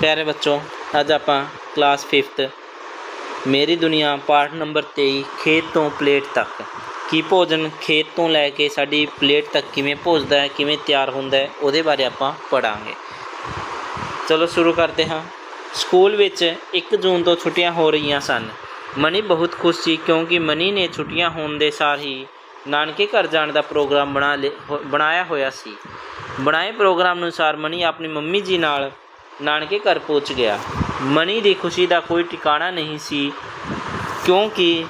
ਪਿਆਰੇ ਬੱਚੋ, ਅੱਜ ਆਪਾਂ ਕਲਾਸ 5th ਮੇਰੀ ਦੁਨੀਆ ਪਾਠ ਨੰਬਰ 23 ਖੇਤ ਤੋਂ ਪਲੇਟ ਤੱਕ। ਕੀ ਭੋਜਨ ਖੇਤ ਤੋਂ ਲੈ ਕੇ ਸਾਡੀ ਪਲੇਟ ਤੱਕ ਕਿਵੇਂ ਪਹੁੰਚਦਾ ਹੈ, ਕਿਵੇਂ ਤਿਆਰ ਹੁੰਦਾ ਹੈ, ਉਹਦੇ ਬਾਰੇ ਆਪਾਂ ਪੜਾਂਗੇ ਚਲੋ ਸ਼ੁਰੂ ਕਰਦੇ ਹਾਂ। ਸਕੂਲ ਵਿੱਚ 1 ਜੂਨ ਤੋਂ ਛੁੱਟੀਆਂ ਹੋ ਰਹੀਆਂ ਸਨ। ਮਨੀ ਬਹੁਤ ਖੁਸ਼ ਸੀ ਕਿਉਂਕਿ ਮਨੀ ਨੇ ਛੁੱਟੀਆਂ ਹੋਣ ਦੇ ਸਾਰ ਹੀ ਨਾਨਕੇ ਘਰ ਜਾਣ ਦਾ ਪ੍ਰੋਗਰਾਮ ਬਣਾ ਲਿ- ਹੋ- ਬਣਾਇਆ ਹੋਇਆ ਸੀ। ਬਣਾਏ ਪ੍ਰੋਗਰਾਮ ਅਨੁਸਾਰ ਮਨੀ ਆਪਣੀ ਮੰਮੀ ਜੀ ਨਾਲ ਨਾਨਕੇ ਘਰ ਪਹੁੰਚ ਗਿਆ। ਮਨੀ ਦੀ ਖੁਸ਼ੀ ਦਾ ਕੋਈ ਟਿਕਾਣਾ ਨਹੀਂ ਸੀ, ਕਿਉਂਕਿ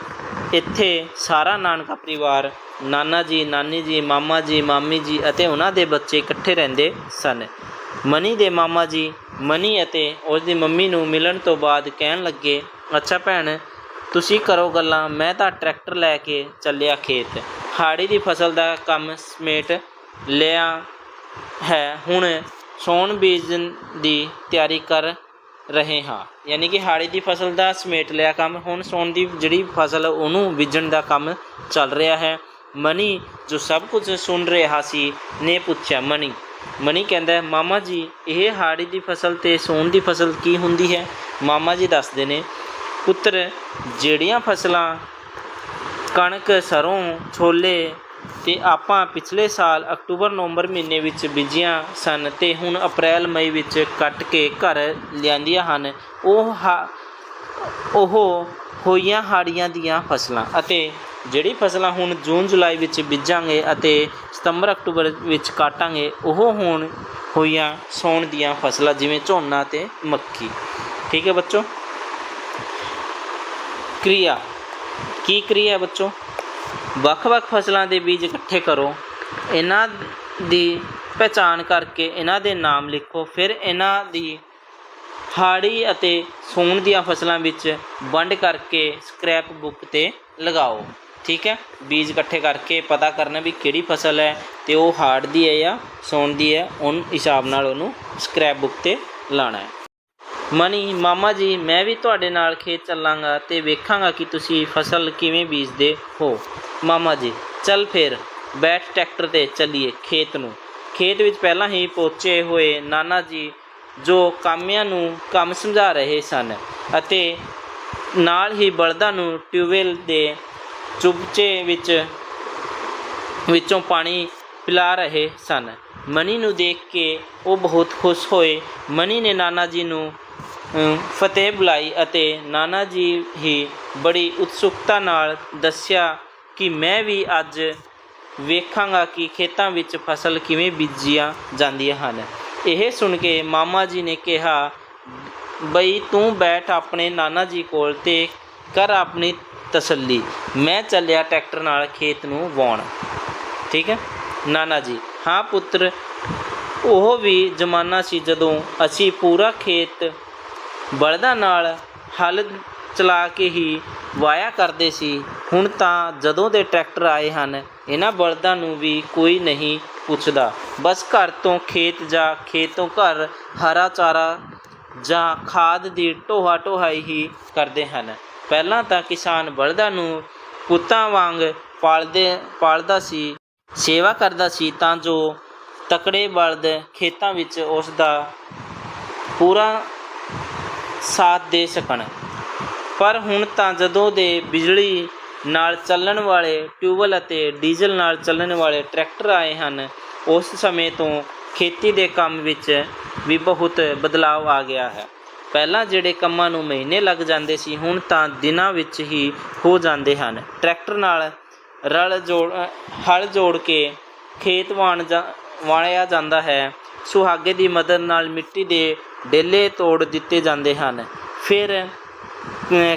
ਇੱਥੇ ਸਾਰਾ ਨਾਨਕਾ ਪਰਿਵਾਰ, ਨਾਨਾ ਜੀ, ਨਾਨੀ ਜੀ, ਮਾਮਾ ਜੀ, ਮਾਮੀ ਜੀ ਅਤੇ ਉਹਨਾਂ ਦੇ ਬੱਚੇ ਇਕੱਠੇ ਰਹਿੰਦੇ ਸਨ। ਮਨੀ ਦੇ ਮਾਮਾ ਜੀ, ਮਨੀ ਅਤੇ ਉਸ ਦੀ ਮੰਮੀ ਨੂੰ ਮਿਲਣ ਤੋਂ ਬਾਅਦ ਕਹਿਣ ਲੱਗੇ, ਅੱਛਾ ਭੈਣ, ਤੁਸੀਂ ਕਰੋ ਗੱਲਾਂ, ਮੈਂ ਤਾਂ ਟਰੈਕਟਰ ਲੈ ਕੇ ਚੱਲਿਆ ਖੇਤ। ਹਾੜੀ ਦੀ ਫਸਲ ਦਾ ਕੰਮ ਸਮੇਟ ਲਿਆ ਹੈ, ਹੁਣ ਸੌਣ ਬੀਜਣ ਦੀ ਤਿਆਰੀ ਕਰ ਰਹੇ ਹਾਂ। ਯਾਨੀ ਕਿ ਹਾੜੀ ਦੀ ਫਸਲ ਦਾ ਸਮੇਟ ਲਿਆ ਕੰਮ, ਹੁਣ ਸੌਣ ਦੀ ਜਿਹੜੀ ਫਸਲ ਉਹਨੂੰ ਬੀਜਣ ਦਾ ਕੰਮ ਚੱਲ ਰਿਹਾ ਹੈ। ਮਨੀ, ਜੋ ਸਭ ਕੁਝ ਸੁਣ ਰਿਹਾ ਸੀ, ਨੇ ਪੁੱਛਿਆ ਮਨੀ। ਮਨੀ ਕਹਿੰਦਾ, ਮਾਮਾ ਜੀ, ਇਹ ਹਾੜੀ ਦੀ ਫਸਲ ਤੇ ਸੌਣ ਦੀ ਫਸਲ ਕੀ ਹੁੰਦੀ ਹੈ? ਮਾਮਾ ਜੀ ਦੱਸਦੇ ਨੇ, ਪੁੱਤਰ, ਜਿਹੜੀਆਂ ਫਸਲਾਂ ਕਣਕ, ਸਰੋਂ, ਛੋਲੇ ਤੇ ਆਪਾਂ ਪਿਛਲੇ ਸਾਲ ਅਕਤੂਬਰ ਨਵੰਬਰ ਮਹੀਨੇ ਵਿੱਚ ਬੀਜੀਆਂ ਸਨ ਤੇ ਹੁਣ ਅਪ੍ਰੈਲ ਮਈ ਵਿੱਚ ਕੱਟ ਕੇ ਘਰ ਲਿਆਂਦੀਆਂ ਹਨ। ਉਹ ਹਾ- ਉਹ ਹੋਈਆਂ ਹਾੜੀਆਂ ਦੀਆਂ ਫਸਲਾਂ ਅਤੇ ਜਿਹੜੀ ਫਸਲਾਂ ਹੁਣ ਜੂਨ ਜੁਲਾਈ ਵਿੱਚ ਬੀਜਾਂਗੇ ਅਤੇ ਸਤੰਬਰ ਅਕਤੂਬਰ ਵਿੱਚ ਕਾਟਾਂਗੇ, ਉਹ ਹੁਣ ਹੋਈਆਂ ਸੌਣ ਦੀਆਂ ਫਸਲਾਂ ਜਿਵੇਂ ਝੋਨਾ ਤੇ ਮੱਕੀ। ਠੀਕ ਹੈ ਬੱਚੋ? ਕਿਰਿਆ। ਕੀ ਕਿਰਿਆ ਹੈ ਬੱਚੋ? ਵੱਖ-ਵੱਖ ਫਸਲਾਂ ਦੇ ਬੀਜ ਇਕੱਠੇ ਕਰੋ। ਇਹਨਾਂ ਦੀ ਪਹਿਚਾਣ ਕਰਕੇ ਇਹਨਾਂ ਦੇ ਨਾਮ ਲਿਖੋ। ਫਿਰ ਇਹਨਾਂ ਦੀ ਹਾੜੀ ਅਤੇ ਸੂਣ ਦੀਆਂ ਫਸਲਾਂ ਵਿੱਚ ਵੰਡ ਕਰਕੇ ਸਕ੍ਰੈਪ ਬੁੱਕ ਤੇ ਲਗਾਓ। ਠੀਕ ਹੈ? ਬੀਜ ਇਕੱਠੇ ਕਰਕੇ ਪਤਾ ਕਰਨਾ ਵੀ ਕਿਹੜੀ ਫਸਲ ਹੈ ਤੇ ਉਹ ਹਾੜ ਦੀ ਹੈ ਜਾਂ ਸੌਣ ਦੀ ਹੈ। ਉਹਨ ਹਿਸਾਬ ਨਾਲ ਉਹਨੂੰ ਸਕ੍ਰੈਪ ਬੁੱਕ ਤੇ ਲਾਣਾ ਹੈ। ਮਨੀ, ਮਾਮਾ ਜੀ, ਮੈਂ ਵੀ ਤੁਹਾਡੇ ਨਾਲ ਖੇਤ ਚੱਲਾਂਗਾ ਤੇ ਵੇਖਾਂਗਾ ਕਿ ਤੁਸੀਂ ਫਸਲ ਕਿਵੇਂ ਬੀਜਦੇ ਹੋ। ਮਾਮਾ ਜੀ, ਚੱਲ ਫਿਰ, ਬੈਠ ਟਰੈਕਟਰ ਤੇ ਚੱਲੀਏ ਖੇਤ ਨੂੰ। ਖੇਤ ਵਿੱਚ ਪਹਿਲਾਂ ਹੀ ਪਹੁੰਚੇ ਹੋਏ ਨਾਨਾ ਜੀ, ਜੋ ਕਾਮਿਆਂ ਨੂੰ ਕੰਮ ਸਮਝਾ ਰਹੇ ਸਨ ਅਤੇ ਨਾਲ ਹੀ ਬਲਦਾਂ ਨੂੰ ਟਿਊਬਵੈਲ ਦੇ ਚੁਬਚੇ ਵਿੱਚ, ਵਿੱਚੋਂ ਪਾਣੀ ਪਿਲਾ ਰਹੇ ਸਨ। ਮਨੀ ਨੂੰ ਦੇਖ ਕੇ ਉਹ ਬਹੁਤ ਖੁਸ਼ ਹੋਏ। ਮਨੀ ਨੇ ਨਾਨਾ ਜੀ ਨੂੰ ਫਤਿਹ ਬੁਲਾਈ ਅਤੇ ਨਾਨਾ ਜੀ ਹੀ ਬੜੀ ਉਤਸੁਕਤਾ ਨਾਲ ਦੱਸਿਆ ਕਿ ਮੈਂ ਵੀ ਅੱਜ ਵੇਖਾਂਗਾ ਕਿ ਖੇਤਾਂ ਵਿੱਚ ਫਸਲ ਕਿਵੇਂ ਬੀਜੀਆਂ ਜਾਂਦੀਆਂ ਹਨ। ਇਹ ਸੁਣ ਕੇ ਮਾਮਾ ਜੀ ਨੇ ਕਿਹਾ, ਬਈ ਤੂੰ ਬੈਠ ਆਪਣੇ ਨਾਨਾ ਜੀ ਕੋਲ ਤੇ ਕਰ ਆਪਣੀ ਤਸੱਲੀ। ਮੈਂ ਚੱਲਿਆ ਟਰੈਕਟਰ ਨਾਲ ਖੇਤ ਨੂੰ ਵਾਉਣ ਠੀਕ ਹੈ? ਨਾਨਾ ਜੀ, ਹਾਂ ਪੁੱਤਰ, ਉਹ ਵੀ ਜ਼ਮਾਨਾ ਸੀ ਜਦੋਂ ਅਸੀਂ ਪੂਰਾ ਖੇਤ ਬਲਦਾਂ ਨਾਲ ਹਲ ਚਲਾ ਕੇ ਹੀ ਵਾਇਆ ਕਰਦੇ ਸੀ। ਹੁਣ ਤਾਂ ਜਦੋਂ ਦੇ ਟਰੈਕਟਰ ਆਏ ਹਨ, ਇਹਨਾਂ ਬਲਦਾਂ ਨੂੰ ਵੀ ਕੋਈ ਨਹੀਂ ਪੁੱਛਦਾ। ਬਸ ਘਰ ਤੋਂ ਖੇਤ ਜਾਂ ਖੇਤ ਤੋਂ ਘਰ ਹਰਾ ਚਾਰਾ ਜਾਂ ਖਾਦ ਦੀ ਢੋਹਾ ਢੋਹਾਈ ਹੀ ਕਰਦੇ ਹਨ। ਪਹਿਲਾਂ ਤਾਂ ਕਿਸਾਨ ਬਲਦਾਂ ਨੂੰ ਪੁੱਤਾਂ ਵਾਂਗ ਪਾਲਦੇ, ਪਾਲਦਾ ਸੀ, ਸੇਵਾ ਕਰਦਾ ਸੀ ਤਾਂ ਜੋ ਤਕੜੇ ਬਲਦ ਖੇਤਾਂ ਵਿੱਚ ਉਸ ਦਾ ਪੂਰਾ ਸਾਥ ਦੇ ਸਕਣ। ਪਰ ਹੁਣ ਤਾਂ ਜਦੋਂ ਦੇ ਬਿਜਲੀ ਨਾਲ ਚੱਲਣ ਵਾਲੇ ਟਿਊਬਲ ਅਤੇ ਡੀਜ਼ਲ ਨਾਲ ਚੱਲਣ ਵਾਲੇ ਟਰੈਕਟਰ ਆਏ ਹਨ, ਉਸ ਸਮੇਂ ਤੋਂ ਖੇਤੀ ਦੇ ਕੰਮ ਵਿੱਚ ਵੀ ਬਹੁਤ ਬਦਲਾਅ ਆ ਗਿਆ ਹੈ। ਪਹਿਲਾਂ ਜਿਹੜੇ ਕੰਮਾਂ ਨੂੰ ਮਹੀਨੇ ਲੱਗ ਜਾਂਦੇ ਸੀ, ਹੁਣ ਤਾਂ ਦਿਨਾਂ ਵਿੱਚ ਹੀ ਹੋ ਜਾਂਦੇ ਹਨ। ਟਰੈਕਟਰ ਨਾਲ ਰਲ ਜੋੜ ਹਲ ਜੋੜ ਕੇ ਖੇਤ ਵਾਣ ਜਾ, ਵਾਣਿਆ ਜਾਂਦਾ ਹੈ। ਸੁਹਾਗੇ ਦੀ ਮਦਦ ਨਾਲ ਮਿੱਟੀ ਦੇ ਡੇਲੇ ਤੋੜ ਦਿੱਤੇ ਜਾਂਦੇ ਹਨ। ਫਿਰ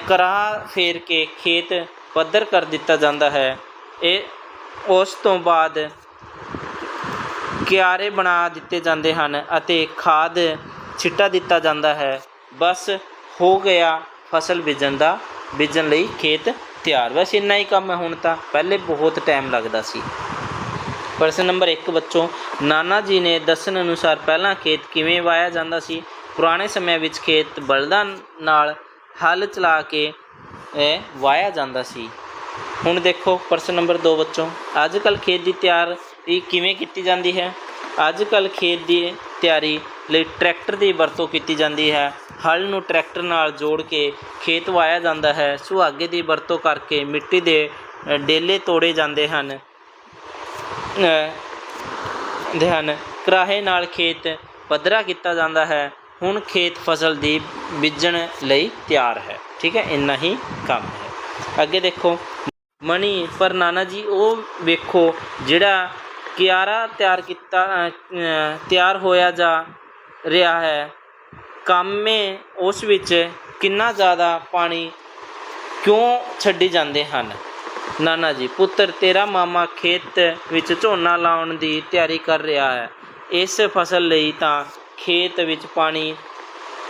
ਕਰਾਹ ਫੇਰ ਕੇ ਖੇਤ ਪੱਧਰ ਕਰ ਦਿੱਤਾ ਜਾਂਦਾ ਹੈ। ਇਹ ਉਸ ਤੋਂ ਬਾਅਦ ਕਿਆਰੇ ਬਣਾ ਦਿੱਤੇ ਜਾਂਦੇ ਹਨ ਅਤੇ ਖਾਦ ਛਿੱਟਾ ਦਿੱਤਾ ਜਾਂਦਾ ਹੈ। ਬਸ ਹੋ ਗਿਆ ਫਸਲ ਬੀਜਣ ਦਾ, ਬੀਜਣ ਲਈ ਖੇਤ ਤਿਆਰ। ਬਸ ਇੰਨਾ ਹੀ ਕੰਮ ਹੈ। ਹੁਣ ਤਾਂ ਪਹਿਲੇ ਬਹੁਤ ਟਾਈਮ ਲੱਗਦਾ ਸੀ। ਪ੍ਰਸ਼ਨ ਨੰਬਰ 1 ਬੱਚੋਂ, ਨਾਨਾ ਜੀ ਨੇ ਦੱਸਣ ਅਨੁਸਾਰ ਪਹਿਲਾਂ ਖੇਤ ਕਿਵੇਂ ਵਾਇਆ ਜਾਂਦਾ ਸੀ? ਪੁਰਾਣੇ ਸਮਿਆਂ ਵਿੱਚ ਖੇਤ ਬਲਦਾਂ ਨਾਲ ਹਲ ਚਲਾ ਕੇ ਇਹ ਵਾਇਆ ਜਾਂਦਾ ਸੀ। ਹੁਣ ਦੇਖੋ ਪ੍ਰਸ਼ਨ ਨੰਬਰ 2 ਬੱਚੋਂ ਅੱਜ ਕੱਲ ਖੇਤ ਦੀ ਤਿਆਰੀ ਕਿਵੇਂ ਕੀਤੀ ਜਾਂਦੀ ਹੈ? ਅੱਜ ਕੱਲ ਖੇਤ ਦੀ ਤਿਆਰੀ ਲਈ ਟਰੈਕਟਰ ਦੀ ਵਰਤੋਂ ਕੀਤੀ ਜਾਂਦੀ ਹੈ। ਹਲ ਨੂੰ ਟਰੈਕਟਰ ਨਾਲ ਜੋੜ ਕੇ ਖੇਤ ਵਾਇਆ ਜਾਂਦਾ ਹੈ। ਸੁਹਾਗੇ ਦੀ ਵਰਤੋਂ ਕਰਕੇ ਮਿੱਟੀ ਦੇ ਡੇਲੇ ਤੋੜੇ ਜਾਂਦੇ ਹਨ। ਅ, ਦੇ ਹਨ। ਕਰਾਹੇ ਨਾਲ ਖੇਤ ਪੱਧਰਾ ਕੀਤਾ ਜਾਂਦਾ ਹੈ। ਹੁਣ ਖੇਤ ਫਸਲ ਦੀ ਬੀਜਣ ਲਈ ਤਿਆਰ ਹੈ। ਠੀਕ ਹੈ, ਇੰਨਾ ਹੀ ਕੰਮ ਹੈ। ਅੱਗੇ ਦੇਖੋ ਮਣੀ ਪਰ ਨਾਨਾ ਜੀ, ਉਹ ਵੇਖੋ ਜਿਹੜਾ ਕਿਆਰਾ ਤਿਆਰ ਕੀਤਾ ਤਿਆਰ ਹੋਇਆ ਜਾ ਰਿਹਾ ਹੈ, ਕਾਮੇ ਉਸ ਵਿੱਚ ਕਿੰਨਾ ਜ਼ਿਆਦਾ ਪਾਣੀ ਕਿਉਂ ਛੱਡੀ ਜਾਂਦੇ ਹਨ? ਨਾਨਾ ਜੀ, ਪੁੱਤਰ, ਤੇਰਾ ਮਾਮਾ ਖੇਤ ਵਿੱਚ ਝੋਨਾ ਲਾਉਣ ਦੀ ਤਿਆਰੀ ਕਰ ਰਿਹਾ ਹੈ। ਇਸ ਫਸਲ ਲਈ ਤਾਂ ਖੇਤ ਵਿੱਚ ਪਾਣੀ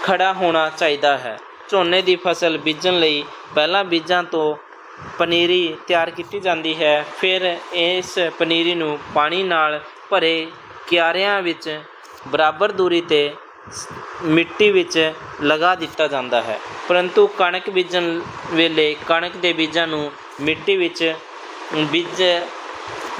ਖੜਾ ਹੋਣਾ ਚਾਹੀਦਾ ਹੈ। ਝੋਨੇ ਦੀ ਫਸਲ ਬੀਜਣ ਲਈ ਪਹਿਲਾਂ ਬੀਜਾਂ ਤੋਂ ਪਨੀਰੀ ਤਿਆਰ ਕੀਤੀ ਜਾਂਦੀ ਹੈ। ਫਿਰ ਇਸ ਪਨੀਰੀ ਨੂੰ ਪਾਣੀ ਨਾਲ ਭਰੇ ਕਿਆਰਿਆਂ ਵਿੱਚ ਬਰਾਬਰ ਦੂਰੀ ਤੇ ਮਿੱਟੀ ਵਿੱਚ ਲਗਾ ਦਿੱਤਾ ਜਾਂਦਾ ਹੈ। ਪਰੰਤੂ ਕਣਕ ਬੀਜਣ ਵੇਲੇ ਕਣਕ ਦੇ ਬੀਜਾਂ ਨੂੰ ਮਿੱਟੀ ਵਿੱਚ ਬੀਜ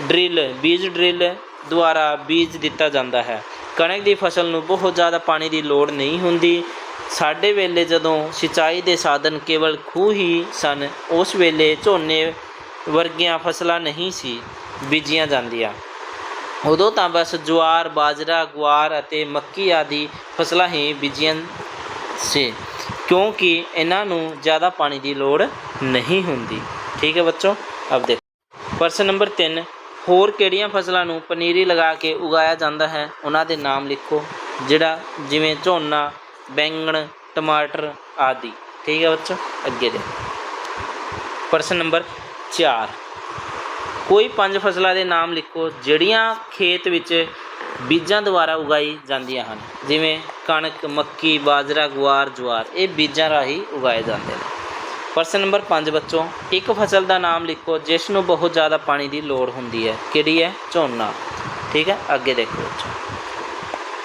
ਡਰਿਲ ਬੀਜ ਡਰਿਲ ਦੁਆਰਾ ਬੀਜ ਦਿੱਤਾ ਜਾਂਦਾ ਹੈ। ਕਣਕ ਦੀ ਫਸਲ ਨੂੰ ਬਹੁਤ ਜ਼ਿਆਦਾ ਪਾਣੀ ਦੀ ਲੋੜ ਨਹੀਂ ਹੁੰਦੀ। ਸਾਡੇ ਵੇਲੇ ਜਦੋਂ ਸਿੰਚਾਈ ਦੇ ਸਾਧਨ ਕੇਵਲ ਖੂਹ ਹੀ ਸਨ, ਉਸ ਵੇਲੇ ਝੋਨੇ ਵਰਗੀਆਂ ਫਸਲਾਂ ਨਹੀਂ ਸੀ, ਬੀਜੀਆਂ ਜਾਂਦੀਆਂ। ਉਦੋਂ ਤਾਂ ਬਸ ਜਵਾਰ ਬਾਜਰਾ, ਗੁਆਰ ਅਤੇ ਮੱਕੀ ਆਦਿ ਫਸਲਾਂ ਹੀ ਬੀਜੀਆਂ ਸੀ, ਕਿਉਂਕਿ ਇਹਨਾਂ ਨੂੰ ਜ਼ਿਆਦਾ ਪਾਣੀ ਦੀ ਲੋੜ ਨਹੀਂ ਹੁੰਦੀ। ਠੀਕ ਹੈ ਬੱਚੋ ਅਬ ਦੇਖੋ। ਪ੍ਰਸ਼ਨ ਨੰਬਰ 3 ਹੋਰ ਕਿਹੜੀਆਂ ਫਸਲਾਂ ਨੂੰ ਪਨੀਰੀ ਲਗਾ ਕੇ ਉਗਾਇਆ ਜਾਂਦਾ ਹੈ? ਉਹਨਾਂ ਦੇ ਨਾਮ ਲਿਖੋ, ਜਿਹੜਾ ਜਿਵੇਂ ਝੋਨਾ, ਬੈਂਗਣ, ਟਮਾਟਰ ਆਦਿ। ਠੀਕ ਹੈ ਬੱਚੋ, ਅੱਗੇ ਦੇ। ਪ੍ਰਸ਼ਨ ਨੰਬਰ 4 ਕੋਈ ਪੰਜ ਫਸਲਾਂ ਦੇ ਨਾਮ ਲਿਖੋ, ਜਿਹੜੀਆਂ ਖੇਤ ਵਿੱਚ ਬੀਜਾਂ ਦੁਆਰਾ ਉਗਾਈ ਜਾਂਦੀਆਂ ਹਨ। ਜਿਵੇਂ ਕਣਕ, ਮੱਕੀ, ਬਾਜਰਾ, ਗੁਆਰ, ਜਵਾਰ, ਇਹ ਬੀਜਾਂ ਰਾਹੀਂ ਉਗਾਏ ਜਾਂਦੇ ਨੇ। ਪ੍ਰਸ਼ਨ ਨੰਬਰ 5 ਬੱਚੋ, ਇੱਕ ਫਸਲ ਦਾ ਨਾਮ ਲਿਖੋ ਜਿਸ ਨੂੰ ਬਹੁਤ ਜ਼ਿਆਦਾ ਪਾਣੀ ਦੀ ਲੋੜ ਹੁੰਦੀ ਹੈ। ਕਿਹੜੀ ਹੈ? ਝੋਨਾ। ਠੀਕ ਹੈ? ਅੱਗੇ ਦੇਖੋ ਬੱਚੋ।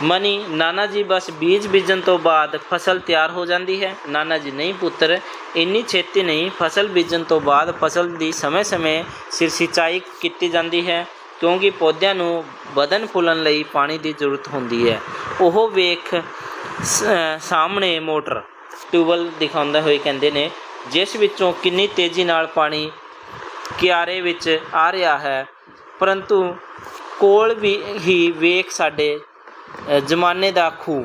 ਮਨੀ, ਨਾਨਾ ਜੀ, ਬਸ ਬੀਜ ਬੀਜਣ ਤੋਂ ਬਾਅਦ ਫਸਲ ਤਿਆਰ ਹੋ ਜਾਂਦੀ ਹੈ। ਨਾਨਾ ਜੀ, ਨਹੀਂ ਪੁੱਤਰ, ਇੰਨੀ ਛੇਤੀ ਨਹੀਂ। ਫਸਲ ਬੀਜਣ ਤੋਂ ਬਾਅਦ ਫਸਲ ਦੀ ਸਮੇਂ-ਸਮੇਂ ਸਿਰ ਸਿੰਚਾਈ ਕੀਤੀ ਜਾਂਦੀ ਹੈ, ਕਿਉਂਕਿ ਪੌਦਿਆਂ ਨੂੰ ਵਧਣ ਫੁੱਲਣ ਲਈ ਪਾਣੀ ਦੀ ਜ਼ਰੂਰਤ ਹੁੰਦੀ ਹੈ। ਉਹ ਵੇਖ ਸਾਹਮਣੇ ਮੋਟਰ ਟਿਊਬਲ ਦਿਖਾਉਂਦਾ ਹੋਏ ਕਹਿੰਦੇ ਨੇ ਜਿਸ ਵਿੱਚੋਂ ਕਿੰਨੀ ਤੇਜ਼ੀ ਨਾਲ ਪਾਣੀ ਕਿਆਰੇ ਵਿੱਚ ਆ ਰਿਹਾ ਹੈ, ਪਰੰਤੂ ਕੋਲ ਵੀ ਹੀ ਵੇਖ ਸਾਡੇ ਜ਼ਮਾਨੇ ਦਾ ਖੂਹ।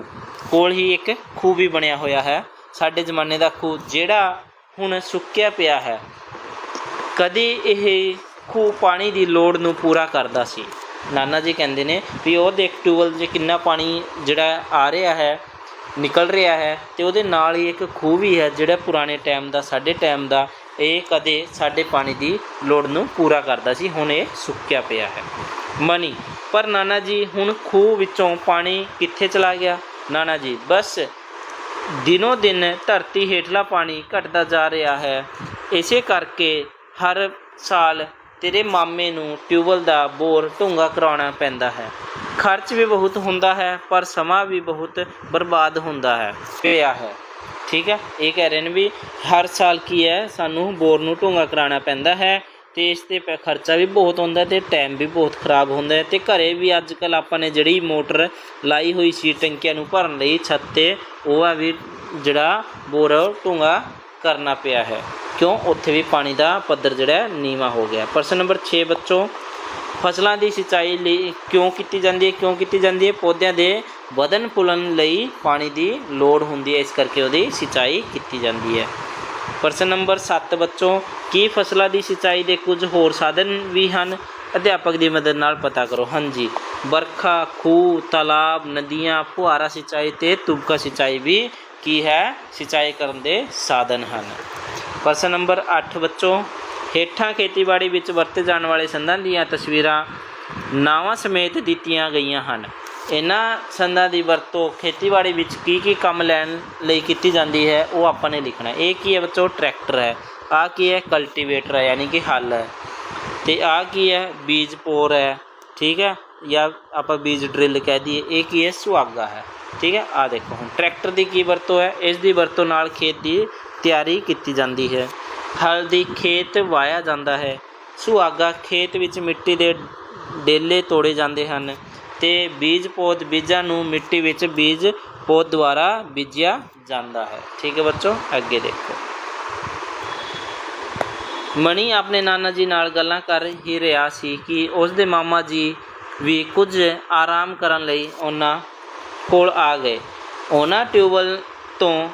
ਕੋਲ ਹੀ ਇੱਕ ਖੂਹ ਵੀ ਬਣਿਆ ਹੋਇਆ ਹੈ। ਸਾਡੇ ਜ਼ਮਾਨੇ ਦਾ ਖੂਹ ਜਿਹੜਾ ਹੁਣ ਸੁੱਕਿਆ ਪਿਆ ਹੈ। ਕਦੀ ਇਹ ਖੂਹ ਪਾਣੀ ਦੀ ਲੋੜ ਨੂੰ ਪੂਰਾ ਕਰਦਾ ਸੀ। ਨਾਨਾ ਜੀ ਕਹਿੰਦੇ ਨੇ ਵੀ ਉਹ ਦੇਖ ਟਿਊਬਲ 'ਚ ਕਿੰਨਾ ਪਾਣੀ ਜਿਹੜਾ ਆ ਰਿਹਾ ਹੈ ਨਿਕਲ ਰਿਹਾ ਹੈ ਤੇ ਉਹਦੇ ਨਾਲ ਹੀ ਇੱਕ ਖੂਹ ਵੀ ਹੈ ਜਿਹੜਾ ਪੁਰਾਣੇ ਟਾਈਮ ਦਾ, ਸਾਡੇ ਟਾਈਮ ਦਾ, ਇਹ ਕਦੇ ਸਾਡੇ ਪਾਣੀ ਦੀ ਲੋੜ ਨੂੰ ਪੂਰਾ ਕਰਦਾ ਸੀ, ਹੁਣ ਇਹ ਸੁੱਕਿਆ ਪਿਆ ਹੈ। ਮਨੀ, ਪਰ ਨਾਨਾ ਜੀ, ਹੁਣ ਖੂਹ ਵਿੱਚੋਂ ਪਾਣੀ ਕਿੱਥੇ ਚਲਾ ਗਿਆ? ਨਾਨਾ ਜੀ, ਬਸ ਦਿਨੋ ਦਿਨ ਧਰਤੀ ਹੇਠਲਾ ਪਾਣੀ ਘਟਦਾ ਜਾ ਰਿਹਾ ਹੈ। ਇਸੇ ਕਰਕੇ ਹਰ ਸਾਲ ਤੇਰੇ ਮਾਮੇ ਨੂੰ ਟਿਊਬਲ ਦਾ ਬੋਰ ਢੁੰਗਾ ਕਰਾਉਣਾ ਪੈਂਦਾ ਹੈ। ਖਰਚ ਵੀ ਬਹੁਤ ਹੁੰਦਾ ਹੈ, ਪਰ ਸਮਾਂ ਵੀ ਬਹੁਤ ਬਰਬਾਦ ਹੁੰਦਾ ਹੈ। ਪਿਆ ਹੈ। ਠੀਕ ਹੈ? ਇਹ ਕਹਿ ਰਹੇ ਨੇ ਵੀ ਹਰ ਸਾਲ ਕੀ ਹੈ, ਸਾਨੂੰ ਬੋਰ ਨੂੰ ਢੁੰਗਾ ਕਰਾਉਣਾ ਪੈਂਦਾ ਹੈ ਤੇ ਇਸ ਤੇ ਪੈ- ਖਰਚਾ ਵੀ ਬਹੁਤ ਹੁੰਦਾ ਤੇ ਟਾਈਮ ਵੀ ਬਹੁਤ ਖਰਾਬ ਹੁੰਦਾ ਹੈ ਤੇ ਘਰੇ ਵੀ ਅੱਜ ਕੱਲ ਆਪਾਂ ਨੇ ਜਿਹੜੀ ਮੋਟਰ ਲਾਈ ਹੋਈ ਸੀ ਟੈਂਕੀਆਂ ਨੂੰ ਭਰਨ ਲਈ ਛੱਤ ਤੇ, ਉਹ ਆ ਵੀ ਜਿਹੜਾ ਬੋਰ ਢੁੰਗਾ ਕਰਨਾ ਪਿਆ ਹੈ। ਕਿਉਂ? ਉੱਥੇ ਵੀ ਪਾਣੀ ਦਾ ਪੱਧਰ ਜਿਹੜਾ ਹੈ ਨੀਵਾ ਹੋ ਗਿਆ। ਪ੍ਰਸ਼ਨ ਨੰਬਰ 6 ਬੱਚੋ, ਫਸਲਾਂ ਦੀ ਸਿੰਚਾਈ ਲਈ ਕਿਉਂ ਕੀਤੀ ਜਾਂਦੀ ਹੈ? ਕਿਉਂ ਕੀਤੀ ਜਾਂਦੀ ਹੈ? ਪੌਦਿਆਂ ਦੇ ਵਧਣ ਫੁੱਲਣ ਲਈ ਪਾਣੀ ਦੀ ਲੋੜ ਹੁੰਦੀ ਹੈ। ਇਸ ਕਰਕੇ ਉਹਦੀ ਸਿੰਚਾਈ ਕੀਤੀ ਜਾਂਦੀ ਹੈ। ਪ੍ਰਸ਼ਨ ਨੰਬਰ 7 ਬੱਚੋ, ਕੀ ਫਸਲਾਂ ਦੀ ਸਿੰਚਾਈ ਦੇ ਕੁਝ ਹੋਰ ਸਾਧਨ ਵੀ ਹਨ? ਅਧਿਆਪਕ ਦੀ ਮਦਦ ਨਾਲ ਪਤਾ ਕਰੋ। ਹਾਂਜੀ, ਵਰਖਾ, ਖੂਹ, ਤਾਲਾਬ, ਨਦੀਆਂ, ਫੁਹਾਰਾ ਸਿੰਚਾਈ ਤੇ ਤੁਬਕਾ ਸਿੰਚਾਈ ਵੀ ਕੀ ਹੈ? ਸਿੰਚਾਈ ਕਰਨ ਦੇ ਸਾਧਨ ਹਨ। ਪ੍ਰਸ਼ਨ ਨੰਬਰ 8 ਬੱਚੋ, ਹੇਠਾਂ ਖੇਤੀਬਾੜੀ ਵਿੱਚ ਵਰਤੇ ਜਾਣ ਵਾਲੇ ਸੰਦਾਂ ਦੀਆਂ ਤਸਵੀਰਾਂ ਨਾਵਾਂ ਸਮੇਤ ਦਿੱਤੀਆਂ ਗਈਆਂ ਹਨ। ਇਹਨਾਂ ਸੰਦਾਂ ਦੀ ਵਰਤੋਂ ਖੇਤੀਬਾੜੀ ਵਿੱਚ ਕੀ ਕੀ ਕੰਮ ਲੈਣ ਲਈ ਕੀਤੀ ਜਾਂਦੀ ਹੈ, ਉਹ ਆਪਾਂ ਨੇ ਲਿਖਣਾ ਇਹ ਕੀ ਹੈ ਬੱਚੋ? ਟਰੈਕਟਰ ਹੈ। ਆ ਕੀ ਹੈ? ਕਲਟੀਵੇਟਰ ਹੈ, ਯਾਨੀ ਕਿ ਹੱਲ ਹੈ। ਤੇ ਆ ਕੀ ਹੈ? ਬੀਜ ਪੋਰ ਹੈ, ਠੀਕ ਹੈ? ਜਾਂ ਆਪਾਂ ਬੀਜ ਡਰਿਲ ਕਹਿ ਦਈਏ। ਇਹ ਕੀ ਹੈ? ਸੁਹਾਗਾ ਹੈ। ਠੀਕ ਹੈ? ਆ ਦੇਖੋ, ਹੁਣ ਟਰੈਕਟਰ ਦੀ ਕੀ ਵਰਤੋਂ ਹੈ? ਇਸ ਦੀ ਵਰਤੋਂ ਨਾਲ ਖੇਤ ਦੀ ਤਿਆਰੀ ਕੀਤੀ ਜਾਂਦੀ ਹੈ। ਹਲ ਦੀ ਖੇਤ ਵਾਇਆ ਜਾਂਦਾ ਹੈ। ਸੁਹਾਗਾ ਖੇਤ ਵਿੱਚ ਮਿੱਟੀ ਦੇ ਡੇਲੇ ਤੋੜੇ ਜਾਂਦੇ ਹਨ ਤੇ ਬੀਜ ਪੌਦ ਬੀਜਾਂ ਨੂੰ ਮਿੱਟੀ ਵਿੱਚ ਬੀਜ ਪੌਦ ਦੁਆਰਾ ਬੀਜਿਆ ਜਾਂਦਾ ਹੈ। ਠੀਕ ਹੈ ਬੱਚੋ, ਅੱਗੇ ਦੇਖੋ। ਮਣੀ ਆਪਣੇ ਨਾਨਾ ਜੀ ਨਾਲ ਗੱਲਾਂ ਕਰ ਹੀ ਰਿਹਾ ਸੀ ਕਿ ਉਸ ਦੇ ਮਾਮਾ ਜੀ ਵੀ ਕੁਝ ਆਰਾਮ ਕਰਨ ਲਈ ਉਹਨਾਂ ਕੋਲ ਆ ਗਏ। ਉਹਨਾਂ ਟਿਊਬਲ ਤੋਂ,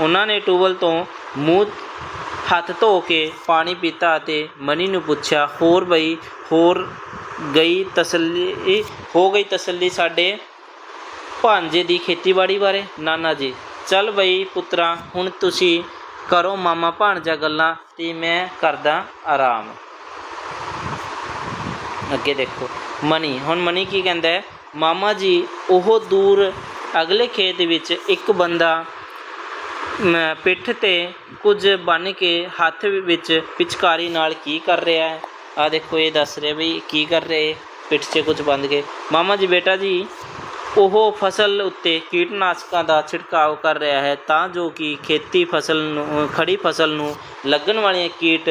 ਉਹਨਾਂ ਨੇ ਟਿਊਬਲ ਤੋਂ ਮੂੰਹ ਹੱਥ ਧੋ ਕੇ ਪਾਣੀ ਪੀਤਾ ਅਤੇ ਮਨੀ ਨੂੰ ਪੁੱਛਿਆ, ਹੋਰ ਬਈ, ਹੋਰ ਗਈ ਤਸੱਲੀ, ਹੋ ਗਈ ਤਸੱਲੀ ਸਾਡੇ ਭਾਂਜੇ ਦੀ ਖੇਤੀਬਾੜੀ ਬਾਰੇ? ਨਾਨਾ ਜੀ, ਚੱਲ ਬਈ ਪੁੱਤਰਾ, ਹੁਣ ਤੁਸੀਂ ਕਰੋ ਮਾਮਾ ਭਾਣਜਾ ਗੱਲਾਂ ਤੇ ਮੈਂ ਕਰਦਾ ਆਰਾਮ। ਅੱਗੇ ਦੇਖੋ, ਮਨੀ, ਹੁਣ ਮਨੀ ਕੀ ਕਹਿੰਦਾ ਹੈ? ਮਾਮਾ ਜੀ ਉਹ ਦੂਰ ਅਗਲੇ ਖੇਤ ਵਿੱਚ ਇੱਕ ਬੰਦਾ ਪਿੱਠ ਤੇ ਕੁਝ ਬੰਨ ਕੇ ਹੱਥ ਵਿੱਚ ਪਿਚਕਾਰੀ ਨਾਲ ਕੀ ਕਰ ਰਿਹਾ ਹੈ? ਆ ਦੇਖੋ, ਇਹ ਦੱਸ ਰਿਹਾ ਵੀ ਕੀ ਕਰ ਰਹੇ ਪਿੱਠ 'ਚ ਕੁਝ ਬੰਨ ਕੇ। ਮਾਮਾ ਜੀ, ਬੇਟਾ ਜੀ, ਉਹ ਫਸਲ ਉੱਤੇ ਕੀਟਨਾਸ਼ਕਾਂ ਦਾ ਛਿੜਕਾਅ ਕਰ ਰਿਹਾ ਹੈ ਤਾਂ ਜੋ ਕਿ ਖੇਤੀ ਫਸਲ ਨੂੰ, ਖੜੀ ਫਸਲ ਨੂੰ ਲੱਗਣ ਵਾਲੀਆਂ ਕੀਟ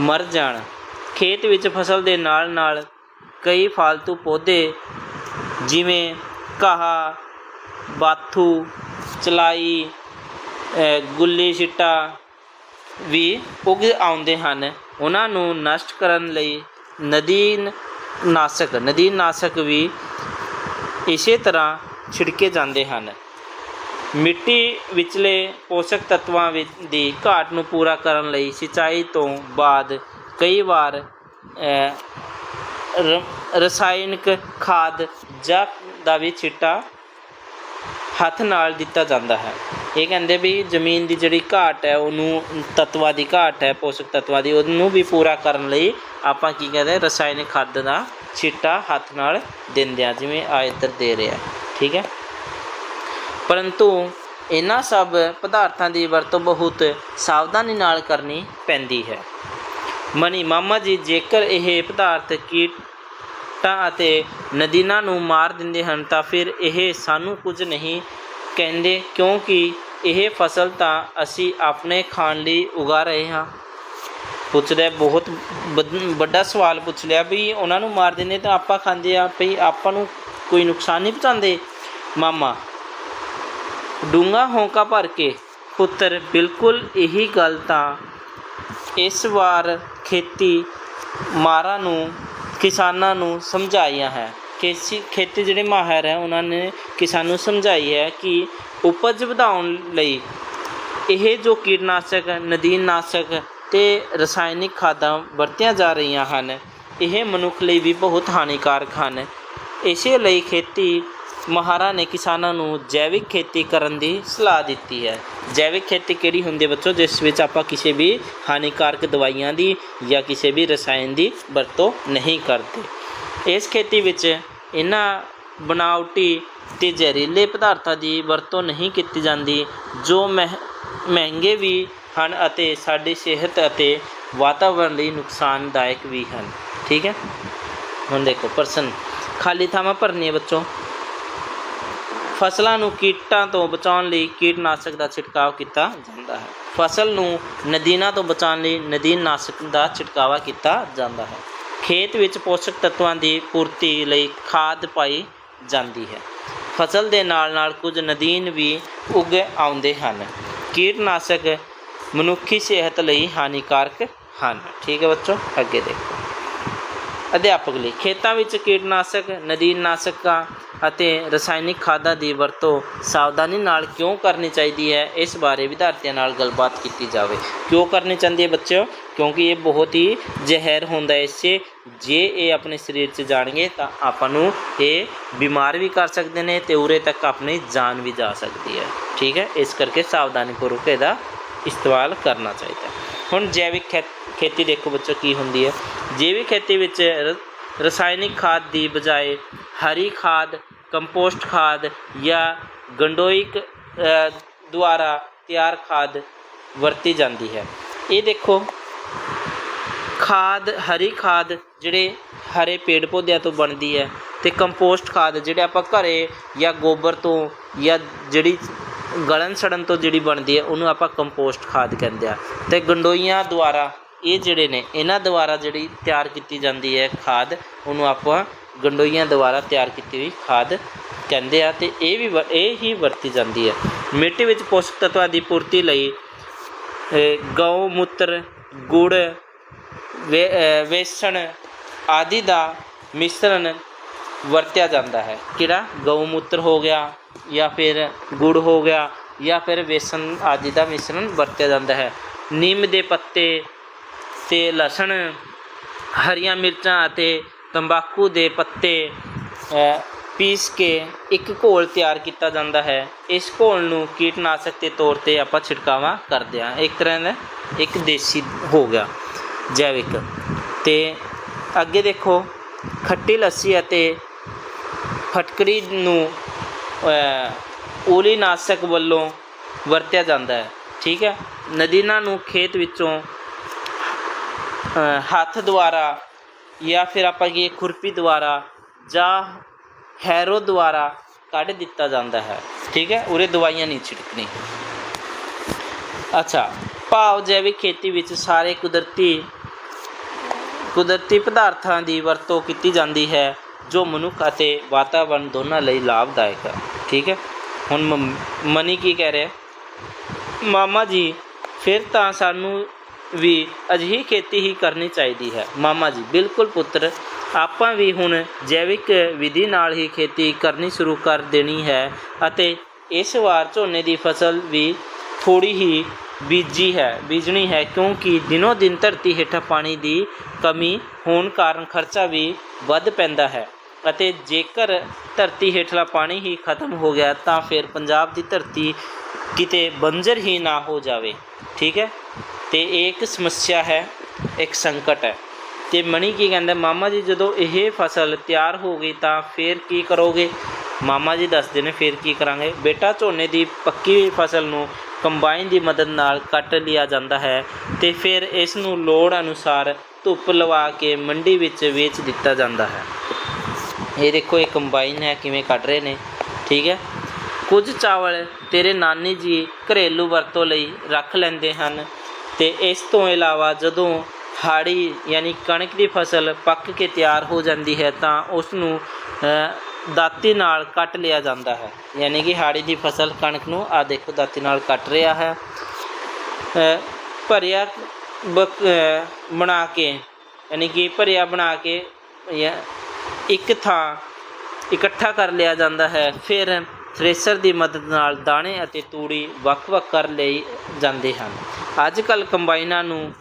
ਮਰ ਜਾਣ। ਖੇਤ ਵਿੱਚ ਫਸਲ ਦੇ ਨਾਲ ਨਾਲ ਕਈ ਫਾਲਤੂ ਪੌਦੇ ਜਿਵੇਂ ਘਾਹ, ਬਾਥੂ, ਚਲਾਈ ਗੁੱਲੀ ਛਿੱਟਾ ਵੀ ਉੱਗ ਆਉਂਦੇ ਹਨ। ਉਹਨਾਂ ਨੂੰ ਨਸ਼ਟ ਕਰਨ ਲਈ ਨਦੀਨ ਨਾਸ਼ਕ ਨਦੀਨ ਨਾਸ਼ਕ ਵੀ ਇਸੇ ਤਰ੍ਹਾਂ ਛਿੜਕੇ ਜਾਂਦੇ ਹਨ। ਮਿੱਟੀ ਵਿਚਲੇ ਪੋਸ਼ਕ ਤੱਤਵਾਂ ਵਿੱਚ ਦੀ ਘਾਟ ਨੂੰ ਪੂਰਾ ਕਰਨ ਲਈ ਸਿੰਚਾਈ ਤੋਂ ਬਾਅਦ ਕਈ ਵਾਰ ਰਸਾਇਣਿਕ ਖਾਦ ਜਾਂ ਦਾ ਵੀ ਛਿੱਟਾ ਹੱਥ ਨਾਲ ਦਿੱਤਾ ਜਾਂਦਾ ਹੈ। ਇਹ ਕਹਿੰਦੇ ਵੀ ਜ਼ਮੀਨ ਦੀ ਜਿਹੜੀ ਘਾਟ ਹੈ, ਉਹਨੂੰ ਤੱਤਵਾਂ ਦੀ ਘਾਟ ਹੈ, ਪੋਸ਼ਕ ਤੱਤਵਾਂ ਦੀ ਉਹਨੂੰ ਵੀ ਪੂਰਾ ਕਰਨ ਲਈ ਆਪਾਂ ਕੀ ਕਹਿੰਦੇ ਰਸਾਇਣਿਕ ਖਾਦ ਦਾ ਛਿੱਟਾ ਹੱਥ ਨਾਲ ਦਿੰਦੇ ਆ ਜਿਵੇਂ ਆ ਇੱਧਰ ਦੇ ਰਿਹਾ, ਠੀਕ ਹੈ। ਪਰੰਤੂ ਇਹਨਾਂ ਸਭ ਪਦਾਰਥਾਂ ਦੀ ਵਰਤੋਂ ਬਹੁਤ ਸਾਵਧਾਨੀ ਨਾਲ ਕਰਨੀ ਪੈਂਦੀ ਹੈ। ਮਨੀ ਮਾਮਾ ਜੀ, ਜੇਕਰ ਇਹ ਪਦਾਰਥ ਕੀਟ ਅਤੇ ਨਦੀਨਾਂ ਨੂੰ ਮਾਰ ਦਿੰਦੇ ਹਨ, ਤਾਂ ਫਿਰ ਇਹ ਸਾਨੂੰ ਕੁਝ ਨਹੀਂ ਕਹਿੰਦੇ, ਕਿਉਂਕਿ ਇਹ ਫਸਲ ਤਾਂ ਅਸੀਂ ਆਪਣੇ ਖਾਣ ਲਈ ਉਗਾ ਰਹੇ ਹਾਂ। ਪੁੱਛ ਰਿਹਾ ਬਹੁਤ ਵਧ- ਵੱਡਾ ਸਵਾਲ ਪੁੱਛ ਲਿਆ ਵੀ ਉਹਨਾਂ ਨੂੰ ਮਾਰ ਦਿੰਦੇ ਤਾਂ ਆਪਾਂ ਖਾਂਦੇ ਆ, ਭਈ ਆਪਾਂ ਨੂੰ ਕੋਈ ਨੁਕਸਾਨ ਨਹੀਂ ਪਹੁੰਚਾਉਂਦੇ? ਮਾਮਾ, ਡੂੰਘਾ ਹੌਂਕਾ ਭਰ ਕੇ, ਪੁੱਤਰ, ਬਿਲਕੁਲ ਇਹੀ ਗੱਲ ਤਾਂ ਇਸ ਵਾਰ ਖੇਤੀ ਮਾਰਾਂ ਨੂੰ ਕਿਸਾਨਾਂ ਨੂੰ ਸਮਝਾਈਆਂ ਹੈ ਖੇਤੀ ਖੇਤੀ ਜਿਹੜੇ ਮਾਹਰ ਹੈ, ਉਹਨਾਂ ਨੇ ਕਿਸਾਨ ਨੂੰ ਸਮਝਾਈ ਹੈ ਕਿ ਉਪਜ ਵਧਾਉਣ ਲਈ ਇਹ ਜੋ ਕੀਟਨਾਸ਼ਕ, ਨਦੀਨਨਾਸ਼ਕ ਤੇ ਰਸਾਇਣਿਕ ਖਾਦਾਂ ਵਰਤੀਆਂ ਜਾ ਰਹੀਆਂ ਹਨ, ਇਹ ਮਨੁੱਖ ਲਈ ਵੀ ਬਹੁਤ ਹਾਨੀਕਾਰਕ ਹਨ। ਇਸੇ ਲਈ ਖੇਤੀ ਮਾਹਰਾਂ ਨੇ ਕਿਸਾਨਾਂ ਨੂੰ ਜੈਵਿਕ ਖੇਤੀ ਕਰਨ ਦੀ ਸਲਾਹ ਦਿੱਤੀ ਹੈ। ਜੈਵਿਕ ਖੇਤੀ ਕਿਹੜੀ ਹੁੰਦੀ ਹੈ ਬੱਚੋ, ਜਿਸ ਵਿੱਚ ਆਪਾਂ ਕਿਸੇ ਵੀ ਹਾਨੀਕਾਰਕ ਦਵਾਈਆਂ ਦੀ ਜਾਂ ਕਿਸੇ ਵੀ ਰਸਾਇਣ ਦੀ ਵਰਤੋਂ ਨਹੀਂ ਕਰਦੇ। ਇਸ ਖੇਤੀ ਵਿੱਚ ਇਹਨਾਂ ਬਣਾਵਟੀ ਤੇ ਜ਼ਹਿਰੀਲੇ ਪਦਾਰਥਾਂ ਦੀ ਵਰਤੋਂ ਨਹੀਂ ਕੀਤੀ ਜਾਂਦੀ, ਜੋ ਮਹਿ, ਮਹਿੰਗੇ ਵੀ ਹਨ ਅਤੇ ਸਾਡੀ ਸਿਹਤ ਅਤੇ ਵਾਤਾਵਰਣ ਲਈ ਨੁਕਸਾਨਦਾਇਕ ਵੀ ਹਨ। ਠੀਕ ਹੈ? ਹੁਣ ਦੇਖੋ, ਪਰਸਨ। ਖਾਲੀ ਥਾਵਾਂ ਭਰਨੀਆਂ ਬੱਚੋ। ਫਸਲਾਂ ਨੂੰ ਕੀਟਾਂ ਤੋਂ ਬਚਾਉਣ ਲਈ ਕੀਟਨਾਸ਼ਕ ਦਾ ਛਿੜਕਾਅ ਕੀਤਾ ਜਾਂਦਾ ਹੈ। ਫਸਲ ਨੂੰ ਨਦੀਨਾਂ ਤੋਂ ਬਚਾਉਣ ਲਈ ਨਦੀਨਨਾਸ਼ਕ ਦਾ ਛਿੜਕਾਵਾ ਕੀਤਾ ਜਾਂਦਾ ਹੈ। ਖੇਤ ਵਿੱਚ ਪੋਸ਼ਕ ਤੱਤਵਾਂ ਦੀ ਪੂਰਤੀ ਲਈ ਖਾਦ ਪਾਈ ਜਾਂਦੀ ਹੈ। ਫਸਲ ਦੇ ਨਾਲ ਨਾਲ ਕੁਝ ਨਦੀਨ ਵੀ ਉੱਗ ਆਉਂਦੇ ਹਨ। ਕੀਟਨਾਸ਼ਕ ਮਨੁੱਖੀ ਸਿਹਤ ਲਈ ਹਾਨੀਕਾਰਕ ਹਨ। ਠੀਕ ਹੈ ਬੱਚੋ, ਅੱਗੇ ਦੇਖੋ। ਅਧਿਆਪਕ ਲਈ। ਖੇਤਾਂ ਵਿੱਚ ਕੀਟਨਾਸ਼ਕ, ਨਦੀਨਨਾਸ਼ਕਾਂ ਅਤੇ ਰਸਾਇਣਿਕ ਖਾਦਾਂ ਦੀ ਵਰਤੋਂ ਸਾਵਧਾਨੀ ਨਾਲ ਕਿਉਂ ਕਰਨੀ ਚਾਹੀਦੀ ਹੈ? ਇਸ ਬਾਰੇ ਵਿਦਿਆਰਥੀਆਂ ਨਾਲ ਗੱਲਬਾਤ ਕੀਤੀ ਜਾਵੇ। ਕਿਉਂ ਕਰਨੀ ਚਾਹੀਦੀ ਹੈ ਬੱਚਿਓ? ਕਿਉਂਕਿ ਇਹ ਬਹੁਤ ਹੀ ਜ਼ਹਿਰ ਹੁੰਦਾ ਹੈ। ਇਸ 'ਚ ਜੇ ਇਹ ਆਪਣੇ ਸਰੀਰ 'ਚ ਜਾਣਗੇ ਤਾਂ ਆਪਾਂ ਨੂੰ ਇਹ ਬਿਮਾਰ ਵੀ ਕਰ ਸਕਦੇ ਨੇ ਤੇ ਉਰੇ ਤੱਕ ਆਪਣੀ ਜਾਨ ਵੀ ਜਾ ਸਕਦੀ ਹੈ। ਠੀਕ ਹੈ? ਇਸ ਕਰਕੇ ਸਾਵਧਾਨੀ ਸਾਵਧਾਨੀਪੂਰਵਕ ਇਹਦਾ ਇਸਤੇਮਾਲ ਕਰਨਾ ਚਾਹੀਦਾ ਹੁਣ ਜੈਵਿਕ ਖੇ- ਖੇਤੀ ਦੇਖੋ ਬੱਚੋ ਕੀ ਹੁੰਦੀ ਹੈ। ਜੈਵਿਕ ਖੇਤੀ ਵਿੱਚ ਰ- ਰਸਾਇਣਿਕ ਖਾਦ ਦੀ ਬਜਾਏ ਹਰੀ ਖਾਦ ਕੰਪੋਸਟ ਖਾਦ ਜਾਂ ਗੰਡੋਇਕ ਅ, ਦੁਆਰਾ ਤਿਆਰ ਖਾਦ ਵਰਤੀ ਜਾਂਦੀ ਹੈ। ਇਹ ਦੇਖੋ ਖਾਦ ਹਰੀ ਖਾਦ ਜਿਹੜੇ ਹਰੇ ਪੇੜ ਪੌਦਿਆਂ ਤੋਂ ਬਣਦੀ ਹੈ ਤੇ ਕੰਪੋਸਟ ਖਾਦ ਜਿਹੜੇ ਆਪਾਂ ਘਰੇ ਜਾਂ ਗੋਬਰ ਤੋਂ ਜਾਂ ਜਿਹੜੀ ਗਲਨ ਸੜਨ ਤੋਂ ਜਿਹੜੀ ਬਣਦੀ ਹੈ ਉਹਨੂੰ ਆਪਾਂ ਕੰਪੋਸਟ ਖਾਦ ਕਹਿੰਦੇ ਆ। ਤੇ ਗੰਡੋਈਆਂ ਦੁਆਰਾ ਇਹ ਜਿਹੜੇ ਨੇ, ਇਹਨਾਂ ਦੁਆਰਾ ਜਿਹੜੀ ਤਿਆਰ ਕੀਤੀ ਜਾਂਦੀ ਹੈ ਖਾਦ, ਉਹਨੂੰ ਆਪਾਂ ਗੰਡੋਈਆਂ ਦੁਆਰਾ ਤਿਆਰ ਕੀਤੀ ਹੋਈ ਖਾਦ ਕਹਿੰਦੇ ਆ ਤੇ ਇਹ ਵੀ ਵ- ਇਹ ਹੀ ਵਰਤੀ ਜਾਂਦੀ ਹੈ। ਮਿੱਟੀ ਵਿੱਚ ਪੋਸ਼ਕ ਤੱਤਾਂ ਦੀ ਪੂਰਤੀ ਲਈ ਗਊ, ਮੂਤਰ, ਗੁੜ, ਵੇ ਵੇਸਣ ਆਦਿ ਦਾ ਮਿਸ਼ਰਣ ਵਰਤਿਆ ਜਾਂਦਾ ਹੈ। ਕਿਹੜਾ? ਗਊ, ਮੂਤਰ ਹੋ ਗਿਆ ਜਾਂ ਫਿਰ ਗੁੜ ਹੋ ਗਿਆ ਜਾਂ ਫਿਰ ਵੇਸਣ ਆਦਿ ਦਾ ਮਿਸ਼ਰਣ ਵਰਤਿਆ ਜਾਂਦਾ ਹੈ। ਨਿੰਮ ਦੇ ਪੱਤੇ ਤੇ ਲਸਣ ਹਰੀਆਂ ਮਿਰਚਾਂ ਅਤੇ ਤੰਬਾਕੂ ਦੇ ਪੱਤੇ ਪੀਸ ਕੇ ਇੱਕ ਘੋਲ ਤਿਆਰ ਕੀਤਾ ਜਾਂਦਾ ਹੈ। ਇਸ ਘੋਲ ਨੂੰ ਕੀਟਨਾਸ਼ਕ ਦੇ ਤੌਰ ਤੇ ਆਪਾਂ ਛਿੜਕਾਵਾ ਕਰਦੇ ਹਾਂ। ਇੱਕ ਤਰ੍ਹਾਂ ਦਾ ਇੱਕ ਦੇਸੀ ਹੋ ਗਿਆ ਜੈਵਿਕ। ਤੇ ਅੱਗੇ ਦੇਖੋ ਖੱਟੀ ਲੱਸੀ ਅਤੇ ਫਟਕਰੀ ਨੂੰ ਅ, ਊਲੀਨਾਸ਼ਕ ਵੱਲੋਂ ਵਰਤਿਆ ਜਾਂਦਾ ਹੈ। ਠੀਕ ਹੈ? ਨਦੀਨਾਂ ਨੂੰ ਖੇਤ ਵਿੱਚੋਂ ਹੱਥ ਦੁਆਰਾ ਜਾਂ ਫਿਰ ਆਪਾਂ ਕੀ ਖੁਰਪੀ ਦੁਆਰਾ ਜਾਂ ਹੈਰੋ ਦੁਆਰਾ ਕੱਢ ਦਿੱਤਾ ਜਾਂਦਾ ਹੈ। ਠੀਕ ਹੈ? ਉਰੇ ਦਵਾਈਆਂ ਨਹੀਂ ਛਿੜਕਣੀ। ਅੱਛਾ, ਭਾਵ ਜੈਵਿਕ ਖੇਤੀ ਵਿੱਚ ਸਾਰੇ ਕੁਦਰਤੀ ਕੁਦਰਤੀ ਪਦਾਰਥਾਂ ਦੀ ਵਰਤੋਂ ਕੀਤੀ ਜਾਂਦੀ ਹੈ, ਜੋ ਮਨੁੱਖ ਅਤੇ ਵਾਤਾਵਰਣ ਦੋਨਾਂ ਲਈ ਲਾਭਦਾਇਕ ਹੈ ਠੀਕ ਹੈ? ਹੁਣ ਮ- ਮਨੀ ਕੀ ਕਹਿ ਰਿਹਾ ਮਾਮਾ ਜੀ, ਫਿਰ ਤਾਂ ਸਾਨੂੰ ਵੀ ਅਜਿਹੀ ਖੇਤੀ ਹੀ ਕਰਨੀ ਚਾਹੀਦੀ ਹੈ। ਮਾਮਾ ਜੀ, ਬਿਲਕੁਲ ਪੁੱਤਰ, ਆਪਾਂ ਵੀ ਹੁਣ ਜੈਵਿਕ ਵਿਧੀ ਨਾਲ ਹੀ ਖੇਤੀ ਕਰਨੀ ਸ਼ੁਰੂ ਕਰ ਦੇਣੀ ਹੈ ਅਤੇ ਇਸ ਵਾਰ ਝੋਨੇ ਦੀ ਫਸਲ ਵੀ ਥੋੜੀ ਹੀ ਬੀਜੀ ਹੈ, ਬੀਜਣੀ ਹੈ ਕਿਉਂਕਿ ਦਿਨੋ ਦਿਨ ਧਰਤੀ ਹੇਠਾਂ ਪਾਣੀ ਦੀ ਕਮੀ ਹੋਣ ਕਾਰਨ ਖਰਚਾ ਵੀ ਵੱਧ ਪੈਂਦਾ ਹੈ ਅਤੇ ਜੇਕਰ ਧਰਤੀ ਹੇਠਲਾ ਪਾਣੀ ਹੀ ਖਤਮ ਹੋ ਗਿਆ ਤਾਂ ਫਿਰ ਪੰਜਾਬ ਦੀ ਧਰਤੀ ਕਿਤੇ ਬੰਜਰ ਹੀ ਨਾ ਹੋ ਜਾਵੇ। ਠੀਕ ਹੈ? ਤੇ ਇਹ ਇੱਕ ਸਮੱਸਿਆ ਹੈ, ਇੱਕ ਸੰਕਟ ਹੈ। ਤੇ ਮਣੀ ਕੀ ਕਹਿੰਦਾ, ਮਾਮਾ ਜੀ ਜਦੋਂ ਇਹ ਫਸਲ ਤਿਆਰ ਹੋ ਗਈ ਤਾਂ ਫਿਰ ਕੀ ਕਰੋਗੇ? ਮਾਮਾ ਜੀ ਦੱਸਦੇ ਨੇ, ਫਿਰ ਕੀ ਕਰਾਂਗੇ? ਬੇਟਾ ਝੋਨੇ ਦੀ ਪੱਕੀ ਹੋਈ ਫਸਲ ਨੂੰ ਕੰਬਾਈਨ ਦੀ ਮਦਦ ਨਾਲ ਕੱਟ ਲਿਆ ਜਾਂਦਾ ਹੈ ਤੇ ਫਿਰ ਇਸ ਨੂੰ ਲੋੜ ਅਨੁਸਾਰ ਧੁੱਪ ਲਵਾ ਕੇ ਮੰਡੀ ਵਿੱਚ ਵੇਚ ਦਿੱਤਾ ਜਾਂਦਾ ਹੈ। ਇਹ ਦੇਖੋ, ਇਹ ਕੰਬਾਈਨ ਹੈ, ਕਿਵੇਂ ਕੱਢ ਰਹੇ ਨੇ, ਠੀਕ ਹੈ? ਕੁਝ ਚਾਵਲ ਤੇਰੇ ਨਾਨੀ ਜੀ ਘਰੇਲੂ ਵਰਤੋਂ ਲਈ ਰੱਖ ਲੈਂਦੇ ਹਨ। ਤੇ ਇਸ ਤੋਂ ਇਲਾਵਾ ਜਦੋਂ ਹਾੜੀ ਯਾਨੀ ਕਣਕ ਦੀ ਫਸਲ ਪੱਕ ਕੇ ਤਿਆਰ ਹੋ ਜਾਂਦੀ ਹੈ ਤਾਂ ਉਸ ਨੂੰ ਦਾਤੀ ਨਾਲ ਕੱਟ ਲਿਆ ਜਾਂਦਾ ਹੈ। ਯਾਨੀ ਕਿ ਹਾੜੀ ਦੀ ਫਸਲ ਕਣਕ ਨੂੰ ਆ ਦੇਖੋ ਦਾਤੀ ਨਾਲ ਕੱਟ ਰਿਹਾ ਹੈ। ਭਰਿਆ ਬਕ- ਬਣਾ ਕੇ, ਯਾਨੀ ਕਿ ਭਰਿਆ ਬਣਾ ਕੇ ਇੱਕ ਥਾਂ ਇਕੱਠਾ ਕਰ ਲਿਆ ਜਾਂਦਾ ਹੈ। ਫਿਰ ਥ੍ਰੈਸ਼ਰ ਦੀ ਮਦਦ ਨਾਲ ਦਾਣੇ ਅਤੇ ਤੂੜੀ ਵੱਖ-ਵੱਖ ਕਰ ਲਈ ਜਾਂਦੇ ਹਨ। ਅੱਜ ਕੱਲ ਕੰਬਾਈਨਾਂ ਨੂੰ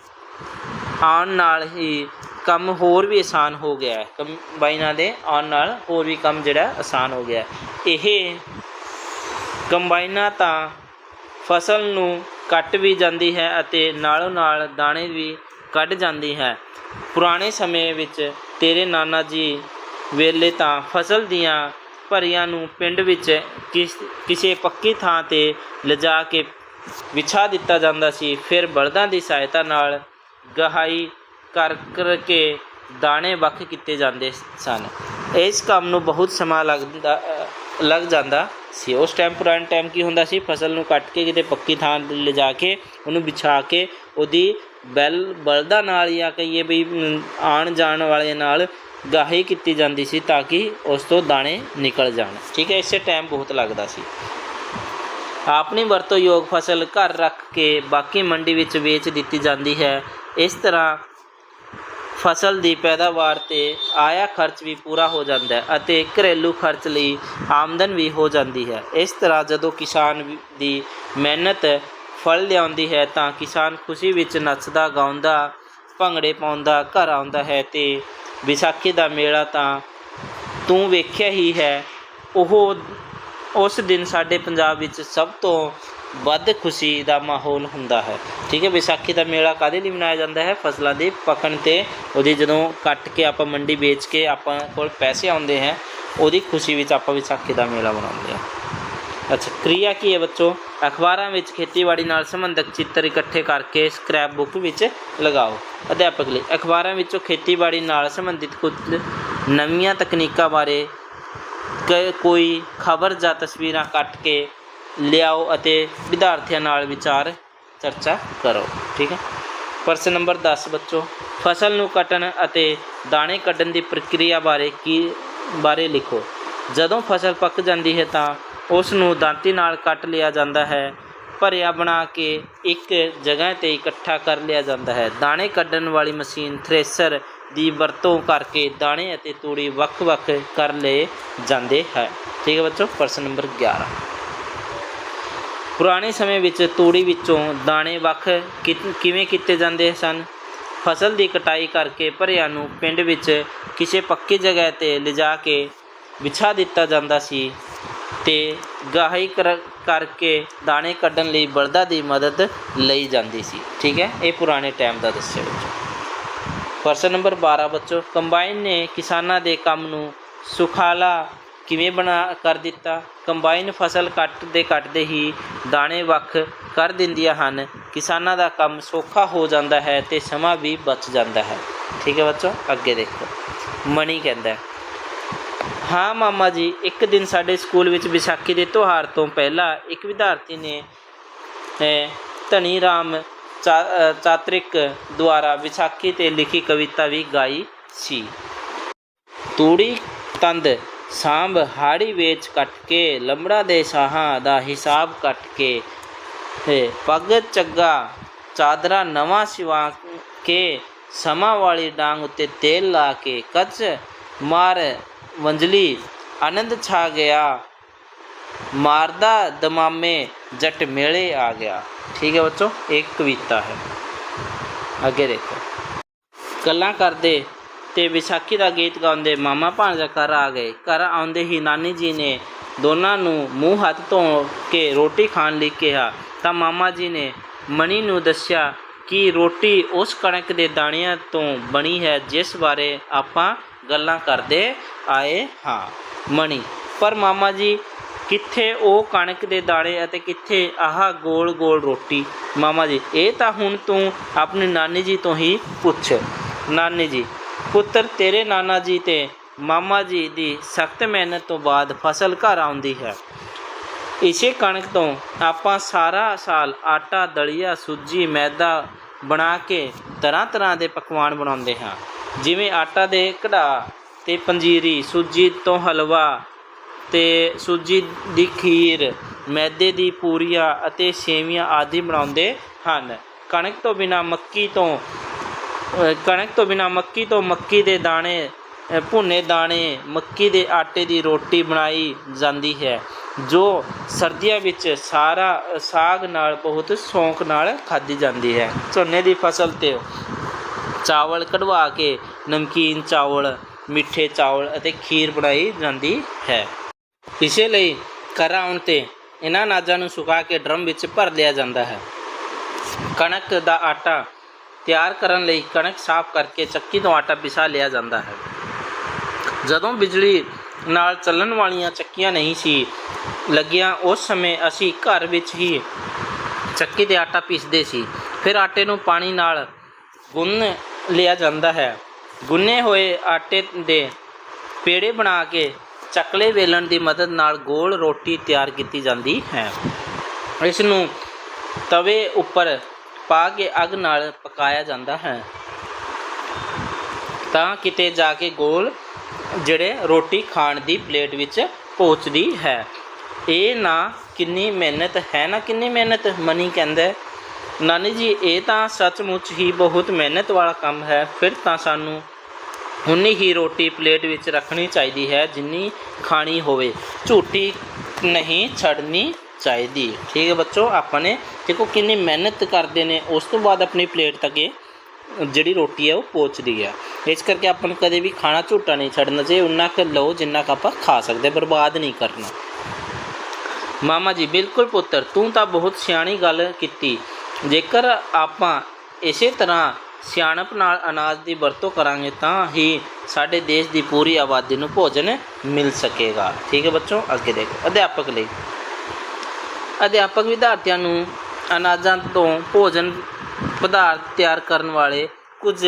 ਆਉਣ ਨਾਲ ਹੀ ਕੰਮ ਹੋਰ ਵੀ ਆਸਾਨ ਹੋ ਗਿਆ ਹੈ। ਕੰਬਾਈਨਾਂ ਦੇ ਆਉਣ ਨਾਲ ਹੋਰ ਵੀ ਕੰਮ ਜਿਹੜਾ ਆਸਾਨ ਹੋ ਗਿਆ ਇਹ ਕੰਬਾਈਨਾਂ ਤਾਂ ਫਸਲ ਨੂੰ ਕੱਟ ਵੀ ਜਾਂਦੀ ਹੈ ਅਤੇ ਨਾਲੋਂ ਨਾਲ ਦਾਣੇ ਵੀ ਕੱਢ ਜਾਂਦੀ ਹੈ। ਪੁਰਾਣੇ ਸਮੇਂ ਵਿੱਚ ਤੇਰੇ ਨਾਨਾ ਜੀ ਵੇਲੇ ਤਾਂ ਫਸਲ ਦੀਆਂ ਭਰੀਆਂ ਨੂੰ ਪਿੰਡ ਵਿੱਚ ਕਿਸੇ ਪੱਕੀ ਥਾਂ ਤੇ ਲਿਜਾ ਕੇ ਵਿਛਾ ਦਿੱਤਾ ਜਾਂਦਾ ਸੀ। ਫਿਰ ਬਲਦਾਂ ਦੀ ਸਹਾਇਤਾ ਨਾਲ ਗਹਾਈ ਕਰ ਕਰਕੇ ਦਾਣੇ ਵੱਖ ਕੀਤੇ ਜਾਂਦੇ ਸਨ। ਇਸ ਕੰਮ ਨੂੰ ਬਹੁਤ ਸਮਾਂ ਲੱਗਦਾ ਲੱਗ ਜਾਂਦਾ ਸੀ। ਉਸ ਟਾਈਮ ਪੁਰਾਣੇ ਟਾਈਮ ਕੀ ਹੁੰਦਾ ਸੀ? ਫਸਲ ਨੂੰ ਕੱਟ ਕੇ ਕਿਤੇ ਪੱਕੀ ਥਾਂ ਤੇ ਲਿਜਾ ਕੇ ਉਹਨੂੰ ਵਿਛਾ ਕੇ ਉਹਦੀ ਬੈਲ ਬਲਦਾਂ ਨਾਲ ਜਾਂ ਕਹੀਏ ਵੀ ਅਮ, ਆਉਣ ਜਾਣ ਵਾਲੇ ਨਾਲ ਗਾਹੀ ਕੀਤੀ ਜਾਂਦੀ ਸੀ ਤਾਂ ਕਿ ਉਸ ਤੋਂ ਦਾਣੇ ਨਿਕਲ ਜਾਣ। ਠੀਕ ਹੈ, ਇਸੇ ਟਾਈਮ ਬਹੁਤ ਲੱਗਦਾ ਸੀ। ਆਪਣੀ ਵਰਤੋਂਯੋਗ ਫਸਲ ਘਰ ਰੱਖ ਕੇ ਬਾਕੀ ਮੰਡੀ ਵਿੱਚ ਵੇਚ ਦਿੱਤੀ ਜਾਂਦੀ ਹੈ। ਇਸ ਤਰ੍ਹਾਂ ਫਸਲ ਦੀ ਪੈਦਾਵਾਰ ਤੇ ਆਇਆ ਖਰਚ ਵੀ ਪੂਰਾ ਹੋ ਜਾਂਦਾ ਹੈ ਅਤੇ ਘਰੇਲੂ ਖਰਚ ਲਈ ਆਮਦਨ ਵੀ ਹੋ ਜਾਂਦੀ ਹੈ। ਇਸ ਤਰ੍ਹਾਂ ਜਦੋਂ ਕਿਸਾਨ ਦੀ ਮਿਹਨਤ ਫਲ ਲਿਆਉਂਦੀ ਹੈ ਤਾਂ ਕਿਸਾਨ ਖੁਸ਼ੀ ਵਿੱਚ ਨੱਚਦਾ, ਗਾਉਂਦਾ, ਭੰਗੜੇ ਪਾਉਂਦਾ, ਘਰ ਆਉਂਦਾ ਹੈ ਤੇ ਵਿਸਾਖੀ ਦਾ ਮੇਲਾ ਤਾਂ ਤੂੰ ਵੇਖਿਆ ਹੀ ਹੈ। ਉਹ ਉਸ ਦਿਨ ਸਾਡੇ ਪੰਜਾਬ ਵਿੱਚ ਸਭ ਤੋਂ ਵੱਧ ਖੁਸ਼ੀ ਦਾ ਮਾਹੌਲ ਹੁੰਦਾ ਹੈ। ਠੀਕ ਹੈ, ਵਿਸਾਖੀ ਦਾ ਮੇਲਾ ਕਾਹਦੇ ਲਈ ਮਨਾਇਆ ਜਾਂਦਾ ਹੈ? ਫਸਲਾਂ ਦੇ ਪੱਕਣ ਤੇ ਉਹਦੀ ਜਦੋਂ ਕੱਟ ਕੇ ਆਪਾਂ ਮੰਡੀ ਵੇਚ ਕੇ ਆਪਾਂ ਕੋਲ ਪੈਸੇ ਆਉਂਦੇ ਹੈ, ਉਹਦੀ ਖੁਸ਼ੀ ਵਿੱਚ ਆਪਾਂ ਵਿਸਾਖੀ ਦਾ ਮੇਲਾ ਮਨਾਉਂਦੇ ਹਾਂ। ਅੱਛਾ, ਕਿਰਿਆ ਕੀ ਹੈ ਬੱਚੋ? ਅਖਬਾਰਾਂ ਵਿੱਚ, ਖੇਤੀਬਾੜੀ ਨਾਲ ਸੰਬੰਧਿਤ ਚਿੱਤਰ ਇਕੱਠੇ ਕਰਕੇ ਸਕ੍ਰੈਪ ਬੁੱਕ ਵਿੱਚ ਲਗਾਓ। ਅਧਿਆਪਕ ਲਈ, ਅਖਬਾਰਾਂ ਵਿੱਚੋਂ ਖੇਤੀਬਾੜੀ ਨਾਲ ਸੰਬੰਧਿਤ ਕੁਝ ਨਵੀਆਂ ਤਕਨੀਕਾਂ ਬਾਰੇ ਕ- ਕੋਈ ਖਬਰ ਜਾਂ ਤਸਵੀਰਾਂ ਕੱਟ ਕੇ ਲਿਆਓ ਅਤੇ ਵਿਦਿਆਰਥੀਆਂ ਨਾਲ ਵਿਚਾਰ ਚਰਚਾ ਕਰੋ, ਠੀਕ ਹੈ? ਪ੍ਰਸ਼ਨ ਨੰਬਰ 10 ਬੱਚੋ, ਫਸਲ ਨੂੰ ਕੱਟਣ ਅਤੇ ਦਾਣੇ ਕੱਢਣ ਦੀ ਪ੍ਰਕਿਰਿਆ ਬਾਰੇ ਕੀ, ਬਾਰੇ ਲਿਖੋ। ਜਦੋਂ ਫਸਲ ਪੱਕ ਜਾਂਦੀ ਹੈ ਤਾਂ ਉਸ ਨੂੰ ਦਾਂਤੀ ਨਾਲ ਕੱਟ ਲਿਆ ਜਾਂਦਾ ਹੈ। ਭਰਿਆ ਬਣਾ ਕੇ ਇੱਕ ਜਗ੍ਹਾ ਤੇ ਇਕੱਠਾ ਕਰ ਲਿਆ ਜਾਂਦਾ ਹੈ। ਦਾਣੇ ਕੱਢਣ ਵਾਲੀ ਮਸ਼ੀਨ ਥ੍ਰੈਸ਼ਰ ਦੀ ਵਰਤੋਂ ਕਰਕੇ ਦਾਣੇ ਅਤੇ ਤੂੜੀ ਵੱਖ-ਵੱਖ ਕਰ ਲਏ ਜਾਂਦੇ ਹੈ। ਠੀਕ ਹੈ ਬੱਚੋ, ਪ੍ਰਸ਼ਨ ਨੰਬਰ 11 ਪੁਰਾਣੇ ਸਮੇਂ ਵਿੱਚ ਤੂੜੀ ਵਿੱਚੋਂ ਦਾਣੇ ਵੱਖ ਕਿ- ਕਿਵੇਂ ਕੀਤੇ ਜਾਂਦੇ ਸਨ? ਫਸਲ ਦੀ ਕਟਾਈ ਕਰਕੇ ਭਰਿਆਂ ਨੂੰ ਪਿੰਡ ਵਿੱਚ ਕਿਸੇ ਪੱਕੀ ਜਗ੍ਹਾ ਤੇ ਲਿਜਾ ਕੇ ਵਿਛਾ ਦਿੱਤਾ ਜਾਂਦਾ ਸੀ। ਤੇ ਗਾਹੀ ਕਰ- ਕਰਕੇ ਦਾਣੇ ਕੱਢਣ ਲਈ ਬਲਦਾਂ ਦੀ ਮਦਦ ਲਈ ਜਾਂਦੀ ਸੀ। ਠੀਕ ਹੈ? ਇਹ ਪੁਰਾਣੇ ਟਾਈਮ ਦਾ ਦੱਸਿਆ ਬੱਚੋ ਪ੍ਰਸ਼ਨ ਨੰਬਰ 12 ਬੱਚੋ, ਕੰਬਾਈਨ ਨੇ ਕਿਸਾਨਾਂ ਦੇ ਕੰਮ ਨੂੰ ਸੁਖਾਲਾ ਕਿਵੇਂ ਬਣਾ, ਕਰ ਦਿੱਤਾ? ਕੰਬਾਈਨ ਫਸਲ ਕੱਟਦੇ ਕੱਟਦੇ ਹੀ ਦਾਣੇ ਵੱਖ ਕਰ ਦਿੰਦੀਆਂ ਹਨ। ਕਿਸਾਨਾਂ ਦਾ ਕੰਮ ਸੌਖਾ ਹੋ ਜਾਂਦਾ ਹੈ ਤੇ ਸਮਾਂ ਵੀ ਬਚ ਜਾਂਦਾ ਹੈ। ਠੀਕ ਹੈ ਬੱਚੋ? ਅੱਗੇ ਦੇਖੋ। ਮਣੀ ਕਹਿੰਦਾ ਹਾਂ ਮਾਮਾ ਜੀ ਇੱਕ ਦਿਨ ਸਾਡੇ ਸਕੂਲ ਵਿੱਚ ਵਿਸਾਖੀ ਦੇ ਤਿਉਹਾਰ ਤੋਂ ਪਹਿਲਾਂ ਇੱਕ ਵਿਦਿਆਰਥੀ ਨੇ ਧਨੀ ਰਾਮ ਚਾ- ਅ, ਚਾਤ੍ਰਿਕ ਦੁਆਰਾ ਵਿਸਾਖੀ ਤੇ ਲਿਖੀ ਕਵਿਤਾ ਵੀ ਗਾਈ ਸੀ। ਤੂੜੀ ਤੰਦ ਸਾਂਭ ਹਾੜੀ ਵੇਚ ਕੱਟ ਕੇ ਲੰਬੜਾ ਦੇ ਸਾਹਾਂ ਦਾ ਹਿਸਾਬ ਕੱਟ ਕੇ ਪੱਗ ਚੱਗਾ ਚਾਦਰਾ ਨਵਾਂ ਸਿਵਾ ਕੇ ਸਮਾਂ ਵਾਲੀ ਡਾਂਗ ਉੱਤੇ ਤੇਲ ਲਾ ਕੇ ਕੱਚ ਮਾਰ ਵੰਜਲੀ ਆਨੰਦ ਛਾ ਗਿਆ। ਮਾਰਦਾ ਦਮਾਮੇ, ਜੱਟ ਮੇਲੇ ਆ ਗਿਆ। ਠੀਕ ਹੈ ਬੱਚੋ ਇੱਕ ਕਵਿਤਾ ਹੈ। ਅੱਗੇ ਦੇਖੋ। ਗੱਲਾਂ ਕਰਦੇ ਤੇ ਵਿਸਾਖੀ ਦਾ ਗੀਤ ਗਾਉਂਦੇ ਮਾਮਾ ਭਾਣਜਾ ਘਰ ਆ ਗਏ। ਘਰ ਆਉਂਦੇ ਹੀ ਨਾਨੀ ਜੀ ਨੇ ਦੋਨਾਂ ਨੂੰ ਮੂੰਹ ਹੱਥ ਧੋ ਕੇ ਰੋਟੀ ਖਾਣ ਲਈ ਕਿਹਾ। ਤਾਂ ਮਾਮਾ ਜੀ ਨੇ ਮਣੀ ਨੂੰ ਦੱਸਿਆ ਕਿ ਰੋਟੀ ਉਸ ਕਣਕ ਦੇ ਦਾਣਿਆਂ ਤੋਂ ਬਣੀ ਹੈ ਜਿਸ ਬਾਰੇ ਆਪਾਂ ਗੱਲਾਂ ਕਰਦੇ ਆਏ ਹਾਂ। ਮਣੀ, ਪਰ ਮਾਮਾ ਜੀ, ਕਿੱਥੇ ਉਹ ਕਣਕ ਦੇ ਦਾਣੇ ਅਤੇ ਕਿੱਥੇ ਆਹ ਗੋਲ ਗੋਲ ਰੋਟੀ? ਮਾਮਾ ਜੀ, ਇਹ ਤਾਂ ਹੁਣ ਤੂੰ ਆਪਣੀ ਨਾਨੀ ਜੀ ਤੋਂ ਹੀ ਪੁੱਛ। ਨਾਨੀ ਜੀ, ਪੁੱਤਰ ਤੇਰੇ ਨਾਨਾ ਜੀ ਤੇ ਮਾਮਾ ਜੀ ਦੀ ਸਖਤ ਮਿਹਨਤ ਤੋਂ ਬਾਅਦ ਫਸਲ ਘਰ ਆਉਂਦੀ ਹੈ। ਇਸੇ ਕਣਕ ਤੋਂ ਆਪਾਂ ਸਾਰਾ ਸਾਲ ਆਟਾ, ਦਲੀਆ, ਸੂਜੀ, ਮੈਦਾ ਬਣਾ ਕੇ ਤਰ੍ਹਾਂ ਤਰ੍ਹਾਂ ਦੇ ਪਕਵਾਨ ਬਣਾਉਂਦੇ ਹਾਂ। ਜਿਵੇਂ ਆਟਾ ਦੇ ਕਢਾ ਤੇ ਪੰਜੀਰੀ, ਸੂਜੀ ਤੋਂ ਹਲਵਾ ਤੇ ਸੂਜੀ ਦੀ ਖੀਰ, ਮੈਦੇ ਦੀ ਪੂਰੀਆਂ ਅਤੇ ਸੇਵੀਆਂ ਆਦਿ ਬਣਾਉਂਦੇ ਹਨ। ਕਣਕ ਤੋਂ ਬਿਨਾ ਮੱਕੀ ਤੋਂ ਕਣਕ ਤੋਂ ਬਿਨਾ ਮੱਕੀ ਤੋਂ ਮੱਕੀ ਦੇ ਦਾਣੇ ਭੁੰਨੇ ਦਾਣੇ, ਮੱਕੀ ਦੇ ਆਟੇ ਦੀ ਰੋਟੀ ਬਣਾਈ ਜਾਂਦੀ ਹੈ, ਜੋ ਸਰਦੀਆਂ ਵਿੱਚ ਸਾਰਾ ਸਾਗ ਨਾਲ ਬਹੁਤ ਸ਼ੌਂਕ ਨਾਲ ਖਾਧੀ ਜਾਂਦੀ ਹੈ। ਝੋਨੇ ਦੀ ਫਸਲ ਤੇ ਚਾਵਲ ਕਢਵਾ ਕੇ ਨਮਕੀਨ ਚਾਵਲ, ਮਿੱਠੇ ਚਾਵਲ ਅਤੇ ਖੀਰ ਬਣਾਈ ਜਾਂਦੀ ਹੈ। ਇਸੇ ਲਈ ਘਰ ਆਉਣ ਤੇ ਇਹਨਾਂ ਅਨਾਜਾਂ ਨੂੰ ਸੁਕਾ ਕੇ ਡਰਮ ਵਿੱਚ ਭਰ ਲਿਆ ਜਾਂਦਾ ਹੈ। ਕਣਕ ਦਾ ਆਟਾ ਤਿਆਰ ਕਰਨ ਲਈ ਕਣਕ ਸਾਫ਼ ਕਰਕੇ ਚੱਕੀ ਤੋਂ ਆਟਾ ਪਿਸਾ ਲਿਆ ਜਾਂਦਾ ਹੈ। ਜਦੋਂ ਬਿਜਲੀ ਨਾਲ ਚੱਲਣ ਵਾਲੀਆਂ ਚੱਕੀਆਂ ਨਹੀਂ ਸੀ ਲੱਗੀਆਂ, ਉਸ ਸਮੇਂ ਅਸੀਂ ਘਰ ਵਿੱਚ ਹੀ ਚੱਕੀ ਤੇ ਆਟਾ ਪੀਸਦੇ ਸੀ। ਫਿਰ ਆਟੇ ਨੂੰ ਪਾਣੀ ਨਾਲ ਗੁੰਨ ਲਿਆ ਜਾਂਦਾ ਹੈ। ਗੁੰਨੇ ਹੋਏ ਆਟੇ ਦੇ ਪੇੜੇ ਬਣਾ ਕੇ ਚੱਕਲੇ ਵੇਲਣ ਦੀ ਮਦਦ ਨਾਲ ਗੋਲ ਰੋਟੀ ਤਿਆਰ ਕੀਤੀ ਜਾਂਦੀ ਹੈ। ਇਸ ਨੂੰ ਤਵੇ ਉੱਪਰ ਪਾ ਕੇ ਅੱਗ ਨਾਲ ਪਕਾਇਆ ਜਾਂਦਾ ਹੈ। ਤਾਂ ਕਿਤੇ ਜਾ ਕੇ ਗੋਲ ਜਿਹੜੇ ਰੋਟੀ ਖਾਣ ਦੀ ਪਲੇਟ ਵਿੱਚ ਪਹੁੰਚਦੀ ਹੈ। ਇਹ ਨਾ ਕਿੰਨੀ ਮਿਹਨਤ ਹੈ, ਨਾ ਕਿੰਨੀ ਮਿਹਨਤ, ਮਨੀ ਕਹਿੰਦਾ ਨਾਨੀ ਜੀ, ਇਹ ਤਾਂ ਸੱਚਮੁੱਚ ਹੀ ਬਹੁਤ ਮਿਹਨਤ ਵਾਲਾ ਕੰਮ ਹੈ। ਫਿਰ ਤਾਂ ਸਾਨੂੰ ਉਨੀ ਹੀ ਰੋਟੀ ਪਲੇਟ ਵਿੱਚ ਰੱਖਣੀ ਚਾਹੀਦੀ ਹੈ, ਜਿੰਨੀ ਖਾਣੀ ਹੋਵੇ। ਝੂਠੀ ਨਹੀਂ ਛੱਡਣੀ ਚਾਹੀਦੀ। ਠੀਕ ਹੈ ਬੱਚੋ, ਆਪਾਂ ਨੇ ਦੇਖੋ ਕਿੰਨੀ ਮਿਹਨਤ ਕਰਦੇ ਨੇ। ਉਸ ਤੋਂ ਬਾਅਦ ਆਪਣੀ ਪਲੇਟ ਤੱਕ ਇਹ ਜਿਹੜੀ ਰੋਟੀ ਹੈ, ਉਹ ਪਹੁੰਚਦੀ ਹੈ। ਇਸ ਕਰਕੇ ਆਪਾਂ ਨੂੰ ਕਦੇ ਵੀ ਖਾਣਾ ਝੂਟਾ ਨਹੀਂ ਛੱਡਣਾ ਚਾਹੀਦਾ। ਉਨਾ ਕੁ ਲਓ, ਜਿੰਨਾ ਕੁ ਆਪਾਂ ਖਾ ਸਕਦੇ ਬਰਬਾਦ ਨਹੀਂ ਕਰਨਾ। ਮਾਮਾ ਜੀ, ਬਿਲਕੁਲ ਪੁੱਤਰ, ਤੂੰ ਤਾਂ ਬਹੁਤ ਸਿਆਣੀ ਗੱਲ ਕੀਤੀ। ਜੇਕਰ ਆਪਾਂ ਇਸੇ ਤਰ੍ਹਾਂ ਸਿਆਣਪ ਨਾਲ ਅਨਾਜ ਦੀ ਵਰਤੋਂ ਕਰਾਂਗੇ ਤਾਂ ਹੀ ਸਾਡੇ ਦੇਸ਼ ਦੀ ਪੂਰੀ ਆਬਾਦੀ ਨੂੰ ਭੋਜਨ ਮਿਲ ਸਕੇਗਾ। ਠੀਕ ਹੈ ਬੱਚੋ? ਅੱਗੇ ਦੇਖੋ। ਅਧਿਆਪਕ ਲਈ। ਅਧਿਆਪਕ ਵਿਦਿਆਰਥੀਆਂ ਨੂੰ ਅਨਾਜਾਂ ਤੋਂ ਭੋਜਨ ਪਦਾਰਥ ਤਿਆਰ ਕਰਨ ਵਾਲੇ ਕੁਝ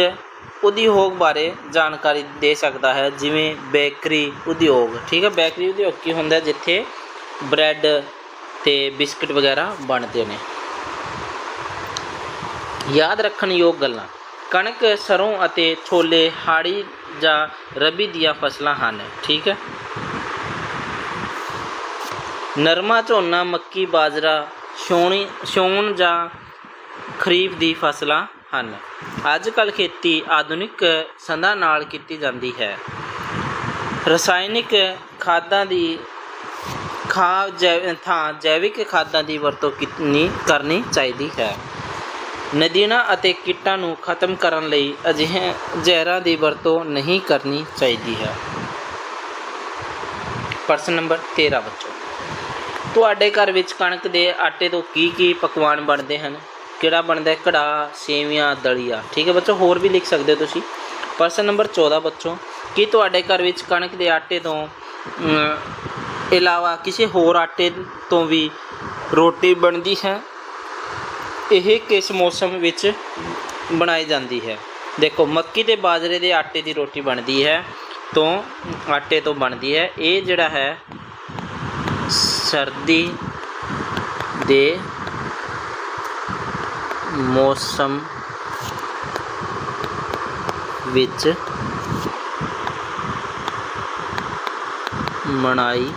ਉਦਯੋਗ ਬਾਰੇ ਜਾਣਕਾਰੀ ਦੇ ਸਕਦਾ ਹੈ, ਜਿਵੇਂ ਬੇਕਰੀ ਉਦਯੋਗ। ਠੀਕ ਹੈ, ਬੇਕਰੀ ਉਦਯੋਗ ਕੀ ਹੁੰਦਾ ਜਿੱਥੇ ਬ੍ਰੈਡ ਤੇ ਬਿਸਕਟ ਵਗੈਰਾ ਬਣਦੇ ਨੇ। ਯਾਦ ਰੱਖਣ ਯੋਗ ਗੱਲਾਂ। ਕਣਕ, ਸਰੋਂ ਅਤੇ ਛੋਲੇ, ਹਾੜੀ ਜਾਂ ਰਬੀ ਦੀਆਂ ਫਸਲਾਂ ਹਨ, ਠੀਕ ਹੈ? ਨਰਮਾ, ਝੋਨਾ, ਮੱਕੀ, ਬਾਜਰਾ, ਛੋਣੀ, ਛੋਣ ਜਾਂ ਖਰੀਫ ਦੀ ਫਸਲਾਂ ਹਨ। ਅੱਜ ਕੱਲ੍ਹ ਖੇਤੀ ਆਧੁਨਿਕ ਸੰਦਾਂ ਨਾਲ ਕੀਤੀ ਜਾਂਦੀ ਹੈ। ਰਸਾਇਣਿਕ ਖਾਦਾਂ ਦੀ ਖਾ ਜੈ, ਥਾਂ ਜੈਵਿਕ ਖਾਦਾਂ ਦੀ ਵਰਤੋਂ ਕਿਤਨੀ ਕਰਨੀ ਚਾਹੀਦੀ ਹੈ? ਨਦੀਨਾਂ ਅਤੇ ਕੀਟਾਂ ਨੂੰ ਖਤਮ ਕਰਨ ਲਈ ਅਜਿਹੇ ਜ਼ਹਿਰਾਂ ਦੀ ਵਰਤੋਂ ਨਹੀਂ ਕਰਨੀ ਚਾਹੀਦੀ ਹੈ। ਪ੍ਰਸ਼ਨ ਨੰਬਰ 13 ਬੱਚੋ, ਤੁਹਾਡੇ ਘਰ ਵਿੱਚ ਕਣਕ ਦੇ ਆਟੇ ਤੋਂ ਕੀ ਕੀ ਪਕਵਾਨ ਬਣਦੇ ਹਨ? ਕਿਹੜਾ ਬਣਦਾ ਹੈ? ਕੜਾ ਸੇਵੀਆਂ, ਦਲੀਆ। ਠੀਕ ਹੈ ਬੱਚੋ, ਹੋਰ ਵੀ ਲਿਖ ਸਕਦੇ ਹੋ ਤੁਸੀਂ। ਪ੍ਰਸ਼ਨ ਨੰਬਰ 14 ਬੱਚੋ, ਕੀ ਤੁਹਾਡੇ ਘਰ ਵਿੱਚ ਕਣਕ ਦੇ ਆਟੇ ਤੋਂ ਇਲਾਵਾ ਕਿਸੇ ਹੋਰ ਆਟੇ ਤੋਂ ਵੀ ਰੋਟੀ ਬਣਦੀ ਹੈ? ਇਹ ਕਿਸ ਮੌਸਮ ਵਿੱਚ ਬਣਾਈ ਜਾਂਦੀ ਹੈ? ਦੇਖੋ, ਮੱਕੀ ਤੇ ਬਾਜਰੇ ਦੇ ਆਟੇ ਦੀ ਰੋਟੀ ਬਣਦੀ ਹੈ ਤੋਂ ਆਟੇ ਤੋਂ ਬਣਦੀ ਹੈ। ਇਹ ਜਿਹੜਾ ਹੈ, ਸਰਦੀ ਦੇ ਮੌਸਮ ਵਿੱਚ ਬਣਾਈ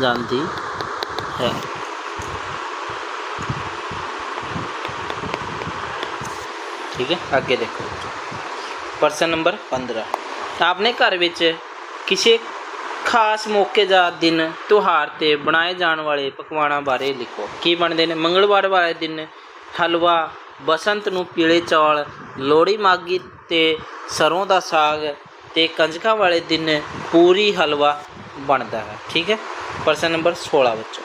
ਜਾਂਦੀ ਹੈ। ਠੀਕ ਹੈ, ਅੱਗੇ ਦੇਖੋ। ਪ੍ਰਸ਼ਨ ਨੰਬਰ 15 ਆਪਣੇ ਘਰ ਵਿੱਚ ਕਿਸੇ ਖਾਸ ਮੌਕੇ ਜਾਂ ਦਿਨ, ਤਿਉਹਾਰ ਤੇ ਬਣਾਏ ਜਾਣ ਵਾਲੇ ਪਕਵਾਨਾਂ ਬਾਰੇ ਲਿਖੋ। ਕੀ ਬਣਦੇ ਨੇ? ਮੰਗਲਵਾਰ ਵਾਲੇ ਦਿਨ ਹਲਵਾ, ਬਸੰਤ ਨੂੰ ਪੀਲੇ ਚੌਲ, ਲੋਹੜੀ ਮਾਗੀ ਤੇ ਸਰੋਂ ਦਾ ਸਾਗ ਤੇ ਕੰਜਕਾਂ ਵਾਲੇ ਦਿਨ ਪੂਰੀ ਹਲਵਾ ਬਣਦਾ ਹੈ। ਠੀਕ ਹੈ? ਪ੍ਰਸ਼ਨ ਨੰਬਰ 16 ਬੱਚੋ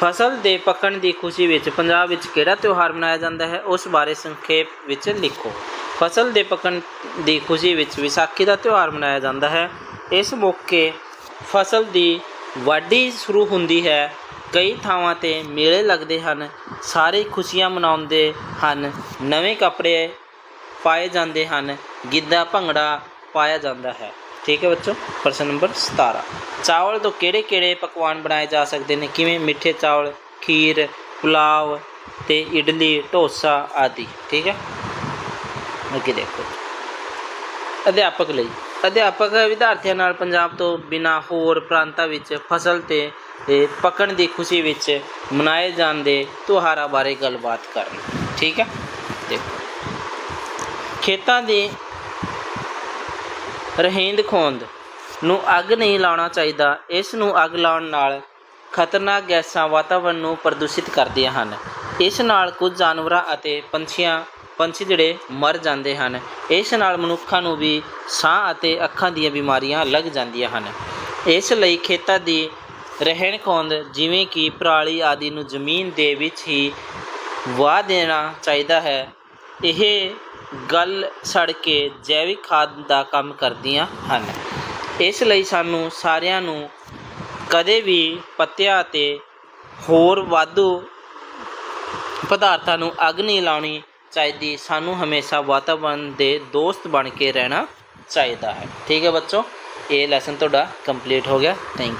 ਫਸਲ ਦੇ ਪੱਕਣ ਦੀ ਖੁਸ਼ੀ ਵਿੱਚ ਪੰਜਾਬ ਵਿੱਚ ਕਿਹੜਾ ਤਿਉਹਾਰ ਮਨਾਇਆ ਜਾਂਦਾ ਹੈ, ਉਸ ਬਾਰੇ ਸੰਖੇਪ ਵਿੱਚ ਲਿਖੋ। ਫਸਲ ਦੇ ਪੱਕਣ ਦੀ ਖੁਸ਼ੀ ਵਿੱਚ ਵਿਸਾਖੀ ਦਾ ਤਿਉਹਾਰ ਮਨਾਇਆ ਜਾਂਦਾ ਹੈ। ਇਸ ਮੌਕੇ ਫਸਲ ਦੀ ਵਾਢੀ ਸ਼ੁਰੂ ਹੁੰਦੀ ਹੈ। ਕਈ ਥਾਵਾਂ ਤੇ ਮੇਲੇ ਲੱਗਦੇ ਹਨ। ਸਾਰੇ ਖੁਸ਼ੀਆਂ ਮਨਾਉਂਦੇ ਹਨ। ਨਵੇਂ ਕੱਪੜੇ ਪਾਏ ਜਾਂਦੇ ਹਨ। ਗਿੱਧਾ ਭੰਗੜਾ ਪਾਇਆ ਜਾਂਦਾ ਹੈ। ਠੀਕ ਹੈ ਬੱਚੋ, ਪ੍ਰਸ਼ਨ ਨੰਬਰ 17 ਚਾਵਲ ਤੋਂ ਕਿਹੜੇ ਕਿਹੜੇ ਪਕਵਾਨ ਬਣਾਏ ਜਾ ਸਕਦੇ ਨੇ? ਕਿਵੇਂ ਮਿੱਠੇ ਚਾਵਲ, ਖੀਰ, ਪੁਲਾਵ ਤੇ ਇਡਲੀ, ਢੋਸਾ ਆਦਿ, ਠੀਕ ਹੈ? ਅੱਗੇ ਦੇਖੋ। ਅਧਿਆਪਕ ਲਈ। ਅਧਿਆਪਕ ਵਿਦਿਆਰਥੀਆਂ ਨਾਲ ਪੰਜਾਬ ਤੋਂ ਬਿਨਾਂ ਹੋਰ ਪ੍ਰਾਂਤਾਂ ਵਿੱਚ ਫਸਲ ਤੇ ਤੇ ਪੱਕਣ ਦੀ ਖੁਸ਼ੀ ਵਿੱਚ ਮਨਾਏ ਜਾਂਦੇ ਤਿਉਹਾਰਾਂ ਬਾਰੇ ਗੱਲਬਾਤ ਕਰਨ, ਠੀਕ ਹੈ? ਦੇਖੋ। ਖੇਤਾਂ ਦੇ ਰਹਿੰਦ ਖੋਂਦ ਨੂੰ ਅੱਗ ਨਹੀਂ ਲਾਉਣਾ ਚਾਹੀਦਾ। ਇਸ ਨੂੰ ਅੱਗ ਲਾਉਣ ਨਾਲ ਖਤਰਨਾਕ ਗੈਸਾਂ ਵਾਤਾਵਰਣ ਨੂੰ ਪ੍ਰਦੂਸ਼ਿਤ ਕਰਦੀਆਂ ਹਨ। ਇਸ ਨਾਲ ਕੁਝ ਜਾਨਵਰਾਂ ਅਤੇ ਪੰਛੀਆਂ, ਪੰਛੀ ਜਿਹੜੇ ਮਰ ਜਾਂਦੇ ਹਨ। ਇਸ ਨਾਲ ਮਨੁੱਖਾਂ ਨੂੰ ਵੀ ਸਾਹ ਅਤੇ ਅੱਖਾਂ ਦੀਆਂ ਬਿਮਾਰੀਆਂ ਲੱਗ ਜਾਂਦੀਆਂ ਹਨ। ਇਸ ਲਈ ਖੇਤਾਂ ਦੀ ਰਹਿਣ ਖੋਂਦ ਜਿਵੇਂ ਕਿ ਪਰਾਲੀ ਆਦਿ ਨੂੰ ਜ਼ਮੀਨ ਦੇ ਵਿੱਚ ਹੀ ਵਾਹ ਦੇਣਾ ਚਾਹੀਦਾ ਹੈ। ਇਹ ਗਲ ਸੜ ਕੇ ਜੈਵਿਕ ਖਾਦ ਦਾ ਕੰਮ ਕਰਦੀਆਂ ਹਨ। ਇਸ ਲਈ ਸਾਨੂੰ ਸਾਰਿਆਂ ਨੂੰ ਕਦੇ ਵੀ ਪੱਤਿਆਂ ਅਤੇ ਹੋਰ ਵਾਧੂ ਪਦਾਰਥਾਂ ਨੂੰ ਅੱਗ ਨਹੀਂ ਲਾਉਣੀ ਚਾਹੀਦੀ। ਸਾਨੂੰ ਹਮੇਸ਼ਾ ਵਾਤਾਵਰਣ ਦੇ ਦੋਸਤ ਬਣ ਕੇ ਰਹਿਣਾ ਚਾਹੀਦਾ ਹੈ। ਠੀਕ ਹੈ ਬੱਚੋ, ਇਹ ਲੈਸਨ ਤੁਹਾਡਾ ਕੰਪਲੀਟ ਹੋ ਗਿਆ। ਥੈਂਕ